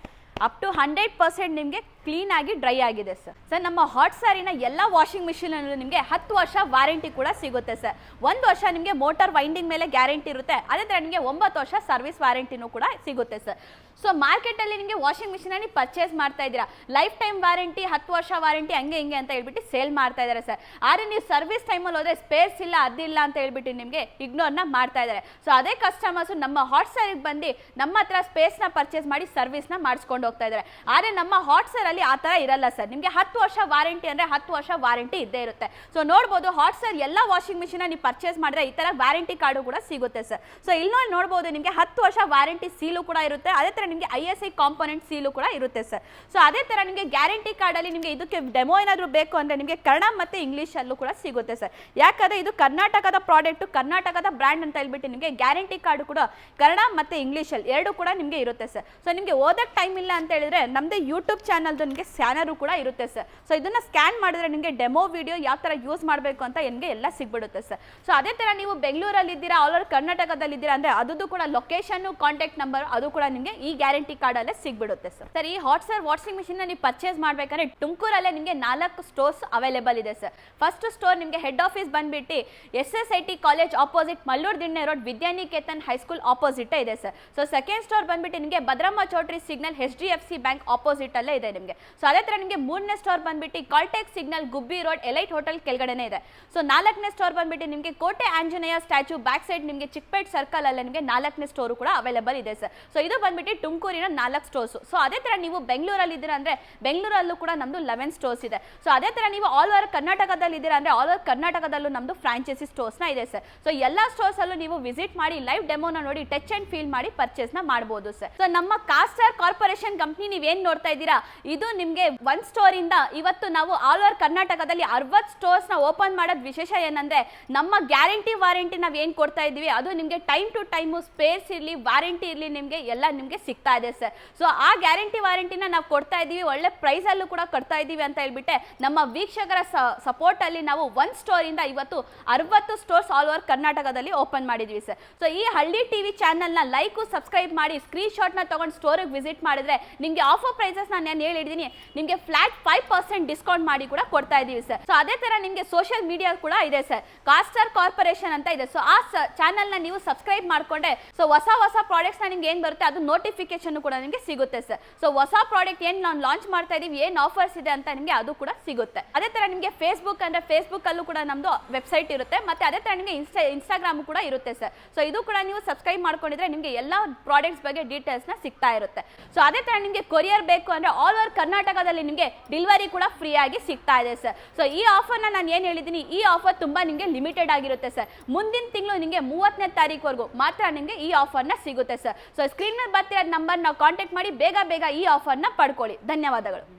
ಅಪ್ ಟು ಹಂಡ್ರೆಡ್ ಪರ್ಸೆಂಟ್ ನಿಮಗೆ ಕ್ಲೀನಾಗಿ ಡ್ರೈ ಆಗಿದೆ ಸರ್ ಸರ್ ನಮ್ಮ ಹಾಟ್ ಸ್ಯಾರಿನ ಎಲ್ಲ ವಾಷಿಂಗ್ ಮಿಷಿನಲ್ಲೂ ನಿಮಗೆ ಹತ್ತು ವರ್ಷ ವಾರಂಟಿ ಕೂಡ ಸಿಗುತ್ತೆ ಸರ್ ಒಂದು ವರ್ಷ ನಿಮಗೆ ಮೋಟಾರ್ ವೈಂಡಿಂಗ್ ಮೇಲೆ ಗ್ಯಾರಂಟಿ ಇರುತ್ತೆ ಅದೇ ಥರ ನಿಮಗೆ ಒಂಬತ್ತು ವರ್ಷ ಸರ್ವಿಸ್ ವಾರಂಟಿನೂ ಕೂಡ ಸಿಗುತ್ತೆ ಸರ್ ಸೊ ಮಾರ್ಕೆಟಲ್ಲಿ ನಿಮಗೆ ವಾಷಿಂಗ್ ಮಿಷಿನಲ್ಲಿ ಪರ್ಚೇಸ್ ಮಾಡ್ತಾ ಇದ್ದೀರಾ? ಲೈಫ್ ಟೈಮ್ ವಾರಂಟಿ ಹತ್ತು ವರ್ಷ ವಾರಂಟಿ ಹಂಗೆ ಹಿಂಗೆ ಅಂತ ಹೇಳ್ಬಿಟ್ಟು ಸೇಲ್ ಮಾಡ್ತಾ ಇದ್ದಾರೆ ಸರ್ ಆದರೆ ನೀವು ಸರ್ವಿಸ್ ಟೈಮಲ್ಲಿ ಹೋದರೆ ಸ್ಪೇರ್ಸ್ ಇಲ್ಲ ಅದಿಲ್ಲ ಅಂತ ಹೇಳ್ಬಿಟ್ಟು ನಿಮಗೆ ಇಗ್ನೋರ್ನ ಮಾಡ್ತಾ ಇದ್ದಾರೆ. ಸೊ ಅದೇ ಕಸ್ಟಮರ್ಸು ನಮ್ಮ ಹಾಟ್ ಸ್ಯಾರಿಗೆ ಬಂದು ನಮ್ಮ ಹತ್ರ ಸ್ಪೇಸ್ನ ಪರ್ಚೇಸ್ ಮಾಡಿ ಸರ್ವಿಸ್ನ ಮಾಡಿಸ್ಕೊಂಡು ಹೋಗ್ತಾ ಇದ್ದಾರೆ. ಆದರೆ ನಮ್ಮ ಹಾಟ್ ಹಾಟ್ಸರ್ ಅಲ್ಲಿ ಆ ತರ ಇರಲ್ಲ ಸರ್. ನಿಮಗೆ ಹತ್ತು ವರ್ಷ ವಾರಂಟಿ ಅಂದ್ರೆ ಹತ್ತು ವರ್ಷ ವಾರಂಟಿ ಇದ್ದೇ ಇರುತ್ತೆ. ಸೊ ನೋಡಬಹುದು ಹಾಟ್ ಸರ್ ಎಲ್ಲ ವಾಷಿಂಗ್ ಮಿಷಿನ್ ನೀವು ಪರ್ಚೇಸ್ ಮಾಡಿದ್ರೆ ಈ ತರ ವ್ಯಾರಂಟಿ ಕಾರ್ಡು ಕೂಡ ಸಿಗುತ್ತೆ ಸರ್. ಸೊ ಇಲ್ಲಿ ನೋಡಬಹುದು ನಿಮಗೆ ಹತ್ತು ವರ್ಷ ವಾರಂಟಿ ಸೀಲು ಕೂಡ ಇರುತ್ತೆ. ಅದೇ ತರ ನಿಮಗೆ I S I component seal ಕೂಡ ಇರುತ್ತೆ ಸರ್. ಸೊ ಅದೇ ತರ ನಿಮಗೆ ಗ್ಯಾರಂಟಿ ಕಾರ್ಡ್ ಅಲ್ಲಿ ನಿಮಗೆ ಇದಕ್ಕೆ ಡೆಮೋ ಏನಾದರೂ ಬೇಕು ಅಂದ್ರೆ ನಿಮಗೆ ಕನ್ನಡ ಮತ್ತೆ ಇಂಗ್ಲಿಷ್ ಇಂಗ್ಲೀಷಲ್ಲೂ ಕೂಡ ಸಿಗುತ್ತೆ ಸರ್. ಯಾಕಂದ್ರೆ ಇದು ಕರ್ನಾಟಕದ ಪ್ರಾಡಕ್ಟ್, ಕರ್ನಾಟಕದ ಬ್ರ್ಯಾಂಡ್ ಅಂತ ಹೇಳ್ಬಿಟ್ಟು ನಿಮಗೆ ಗ್ಯಾರಂಟಿ ಕಾರ್ಡ್ ಕೂಡ ಕನ್ನಡ ಮತ್ತೆ ಇಂಗ್ಲಿಷ್ ಇಂಗ್ಲೀಷಲ್ಲಿ ಎರಡು ಕೂಡ ನಿಮಗೆ ಇರುತ್ತೆ ಸರ್. ಸೊ ನಿಮಗೆ ಓದಕ್ಕೆ ಟೈಮ್ ಇಲ್ಲ ಅಂತ ಹೇಳಿದ್ರೆ ನಮ್ಮದೇ ಯೂಟ್ಯೂಬ್ ಚಾನಲ್ದು ನಿಮಗೆ ಸ್ಕ್ಯಾನರು ಕೂಡ ಇರುತ್ತೆ ಸರ್. ಸೊ ಇದನ್ನು ಸ್ಕ್ಯಾನ್ ಮಾಡಿದ್ರೆ ನಿಮಗೆ ಡೆಮೋ ವಿಡಿಯೋ ಯಾವ ಥರ ಯೂಸ್ ಮಾಡಬೇಕು ಅಂತ ನಿಮಗೆ ಎಲ್ಲ ಸಿಗ್ಬಿಡುತ್ತೆ ಸರ್. ಸೊ ಅದೇ ಥರ ನೀವು ಬೆಂಗಳೂರಲ್ಲಿ ಇದ್ದೀರಾ ಆಲ್ ಓವರ್ ಕರ್ನಾಟಕದಲ್ಲಿ ಇದ್ದೀರಾ ಅಂದರೆ ಅದು ಕೂಡ ಲೊಕೇಶನ್ನು ಕಾಂಟ್ಯಾಕ್ಟ್ ನಂಬರ್ ಅದು ಕೂಡ ನಿಮಗೆ ಈ ಗ್ಯಾರಂಟಿ ಕಾರ್ಡಲ್ಲೇ ಸಿಗ್ಬಿಡುತ್ತೆ ಸರ್. ಸರ್, ಈ ಹಾಟ್ ಸರ್ ವಾಷಿಂಗ್ ಮಿಷಿನ್ ನೀವು ಪರ್ಚೇಸ್ ಮಾಡಬೇಕಾದ್ರೆ ತುಮಕೂರಲ್ಲೇ ನಿಮಗೆ ನಾಲ್ಕು ಸ್ಟೋರ್ಸ್ ಅವೈಲೇಬಲ್ ಇದೆ ಸರ್. ಫಸ್ಟ್ ಸ್ಟೋರ್ ನಿಮಗೆ ಹೆಡ್ ಆಫೀಸ್ ಬಂದ್ಬಿಟ್ಟು S S I T college opposite Malluru Dinne road Vidyaniketan high school opposite ಇದೆ ಸರ್. ಸೊ ಸೆಕೆಂಡ್ ಸ್ಟೋರ್ ಬಂದ್ಬಿಟ್ಟು ನಿಮಗೆ Bhadramma choultry signal H D F C bank opposite ಅಲ್ಲೇ ಇದೆ ನಿಮಗೆ. So ಅದೇ ಥರ ನಿಮಗೆ ಮೂರನೇ ಸ್ಟೋರ್ ಬಂದ್ಬಿಟ್ಟು Caltex signal Gubbi road elite hotel ಕೆಳಗಡೆನೇ ಇದೆ. ಸೊ ನಾಲ್ಕನೇ ಸ್ಟೋರ್ ಬಂದ್ಬಿಟ್ಟು ನಿಮಗೆ ಕೋಟೆ ಆಂಜನೇಯ ಸ್ಟ್ಯಾಚು ಬ್ಯಾಕ್ ಸೈಡ್ ನಿಮಗೆ ಚಿಕ್ಕಪೇಟ್ ಸರ್ಕಲ್ ಅಲ್ಲೇ ನಿಮಗೆ ನಾಲ್ಕನೇ ಸ್ಟೋರು ಕೂಡ ಅವೈಲೇಬಲ್ ಇದೆ ಸರ್ ಸೊ ಇದು ಬಂದ್ಬಿಟ್ಟು ತುಮಕೂರಿನ ನಾಲ್ಕು ಸ್ಟೋರ್ಸ್ ಸೊ ಅದೇ ಥರ ನೀವು ಬೆಂಗಳೂರಲ್ಲಿ ಇದ್ದೀರಾ ಅಂದರೆ ಬೆಂಗಳೂರಲ್ಲೂ ಕೂಡ ನಮ್ಮದು ಲೆವೆನ್ ಸ್ಟೋರ್ಸ್ ಇದೆ. ಸೊ ಅದೇ ಥರ ನೀವು ಆಲ್ ಓವರ್ ಕರ್ನಾಟಕದಲ್ಲಿ ಇದ್ದೀರಾ ಅಂದರೆ ಆಲ್ ಓವರ್ ಕರ್ನಾಟಕದಲ್ಲೂ ನಮ್ಮದು ಫ್ರಾಂಚೈಸಿ ಸ್ಟೋರ್ಸ್ನ ಇದೆ ಸರ್ ಸೊ ಎಲ್ಲ ಸ್ಟೋರ್ಸಲ್ಲೂ ನೀವು ವಿಸಿಟ್ ಮಾಡಿ ಲೈವ್ ಡೆಮೋನ ನೋಡಿ ಟಚ್ ಆ್ಯಂಡ್ ಫೀಲ್ ಮಾಡಿ ಪರ್ಚೇಸ್ನ ಮಾಡ್ಬೋದು ಸರ್ ಸೊ ನಮ್ಮ ಕಾಸ್ಟರ್ ಕಾರ್ಪೊರೇಷನ್ ಕಂಪ್ನಿ ನೀವೇನು ನೋಡ್ತಾ ಇದ್ದೀರಾ? ಇದು ನಿಮಗೆ ಒನ್ ಇಂದ ಇವತ್ತು ನಾವು ಆಲ್ ಓವರ್ ಕರ್ನಾಟಕದಲ್ಲಿ ಅರವತ್ತು ನ ಓಪನ್ ಮಾಡೋದ್ ವಿಶೇಷ ಏನಂದ್ರೆ ನಮ್ಮ ಗ್ಯಾರಂಟಿ ವಾರಂಟಿ ನಾವು ಏನು ಕೊಡ್ತಾ ಇದ್ದೀವಿ, ಅದು ನಿಮಗೆ ಟೈಮ್ ಟು ಟೈಮು ಸ್ಪೇಸ್ ಇರಲಿ ವಾರಂಟಿ ಇರಲಿ ನಿಮಗೆ ಎಲ್ಲ ನಿಮಗೆ ಸಿಗ್ತಾ ಇದೆ ಸರ್ ಸೊ ಆ ಗ್ಯಾರಂಟಿ ವಾರಂಟಿನ ನಾವು ಕೊಡ್ತಾ ಇದ್ದೀವಿ, ಒಳ್ಳೆ ಪ್ರೈಸಲ್ಲೂ ಕೂಡ ಕೊಡ್ತಾ ಇದ್ದೀವಿ ಅಂತ ಹೇಳ್ಬಿಟ್ಟೆ ನಮ್ಮ ವೀಕ್ಷಕರ ಸಪೋರ್ಟ್ ಅಲ್ಲಿ ನಾವು ಒನ್ ಇಂದ ಇವತ್ತು ಅರವತ್ತು ಸ್ಟೋರ್ಸ್ ಆಲ್ ಓವರ್ ಕರ್ನಾಟಕದಲ್ಲಿ ಓಪನ್ ಮಾಡಿದ್ವಿ ಸರ್ ಸೊ ಈ ಹಳ್ಳಿ ಟಿವಿ ಚಾನಲ್ನ ಲೈಕು ಸಬ್ಸ್ಕ್ರೈಬ್ ಮಾಡಿ ಸ್ಕ್ರೀನ್ ಶಾಟ್ನ ತಗೊಂಡು ಸ್ಟೋರಿಗೆ ವಿಸಿಟ್ ಮಾಡಿದ್ರೆ ನಿಮಗೆ ಆಫರ್ ಪ್ರೈಸಸ್ ನಾನು ಏನು ಹೇಳಿದ್ದೀನಿ ನಿಮಗೆ ಫ್ಲಾಟ್ ಫೈವ್ ಪರ್ಸೆಂಟ್ ಡಿಸ್ಕೌಂಟ್ ಮಾಡಿ ಕೂಡ ಕೊಡ್ತಾ ಇದ್ದೀವಿ ಸರ್ ಸೊ ಅದೇ ತರ ನಿಮಗೆ ಸೋಷಿಯಲ್ ಮೀಡಿಯಾ ಕೂಡ ಇದೆ ಸರ್ ಕಾಸ್ಟರ್ ಕಾರ್ಪೊರೇಷನ್ ಅಂತ ಇದೆ. ಸೊ ಆ ಚಾನಲ್ನ ನೀವು ಸಬ್ಸ್ಕ್ರೈಬ್ ಮಾಡ್ಕೊಂಡೆ ಸೊ ಹೊಸ ಹೊಸ ಪ್ರಾಡಕ್ಟ್ಸ್ನ ನಿಮ್ಗೆ ಏನು ಬರುತ್ತೆ? ಅದು ನೋಟಿಫಿಕೇಶನ್ ಕೂಡ ನಿಮಗೆ ಸಿಗುತ್ತೆ ಸರ್ ಸೊ ಹೊಸ ಪ್ರಾಡಕ್ಟ್ ಏನು ನಾವು ಲಾಂಚ್ ಮಾಡ್ತಾ ಇದೀವಿ, ಏನು ಆಫರ್ಸ್ ಇದೆ ಅಂತ ನಿಮಗೆ ಅದು ಕೂಡ ಸಿಗುತ್ತೆ. ಅದೇ ತರ ನಿಮಗೆ ಫೇಸ್ಬುಕ್ ಅಂದ್ರೆ ಫೇಸ್ಬುಕ್ ಅಲ್ಲೂ ಕೂಡ ನಮ್ದು ವೆಬ್ಸೈಟ್ ಇರುತ್ತೆ. ಮತ್ತೆ ಅದೇ ಥರ ನಿಮಗೆ ಇನ್ಸ್ಟಾ ಇನ್ಸ್ಟಾಗ್ರಾಮ್ ಕೂಡ ಇರುತ್ತೆ ಸರ್ ಸೊ ಇದು ಕೂಡ ನೀವು ಸಬ್ಸ್ಕ್ರೈಬ್ ಮಾಡ್ಕೊಂಡಿದ್ರೆ ನಿಮಗೆ ಎಲ್ಲ ಪ್ರಾಡಕ್ಟ್ಸ್ ಬಗ್ಗೆ ಡೀಟೇಲ್ಸ್ನ ಸಿಗ್ತಾ ಇರುತ್ತೆ. ಸೊ ಅದೇ ತರ ನಿಮಗೆ ಕೊರಿಯರ್ ಬೇಕು ಅಂದ್ರೆ ಆಲ್ ಓವರ್ ಕರ್ನಾಟಕದಲ್ಲಿ ನಿಮಗೆ ಡೆಲಿವರಿ ಕೂಡ ಫ್ರೀ ಆಗಿ ಸಿಗ್ತಾ ಇದೆ ಸರ್ ಸೊ ಈ ಆಫರ್ನ ನಾನು ಏನು ಹೇಳಿದ್ದೀನಿ ಈ ಆಫರ್ ತುಂಬ ನಿಮಗೆ ಲಿಮಿಟೆಡ್ ಆಗಿರುತ್ತೆ ಸರ್ ಮುಂದಿನ ತಿಂಗಳು ನಿಮಗೆ ಮೂವತ್ತನೇ ತಾರೀಕುವರೆಗೂ ಮಾತ್ರ ನಿಮಗೆ ಈ ಆಫರ್ನ ಸಿಗುತ್ತೆ ಸರ್ ಸೊ ಸ್ಕ್ರೀನ್ ಮೇಲೆ ಬರ್ತಿರೋ ನಂಬರ್ನ ಕಾಂಟ್ಯಾಕ್ಟ್ ಮಾಡಿ, ಬೇಗ ಬೇಗ ಈ ಆಫರ್ನ ಪಡ್ಕೊಳ್ಳಿ. ಧನ್ಯವಾದಗಳು.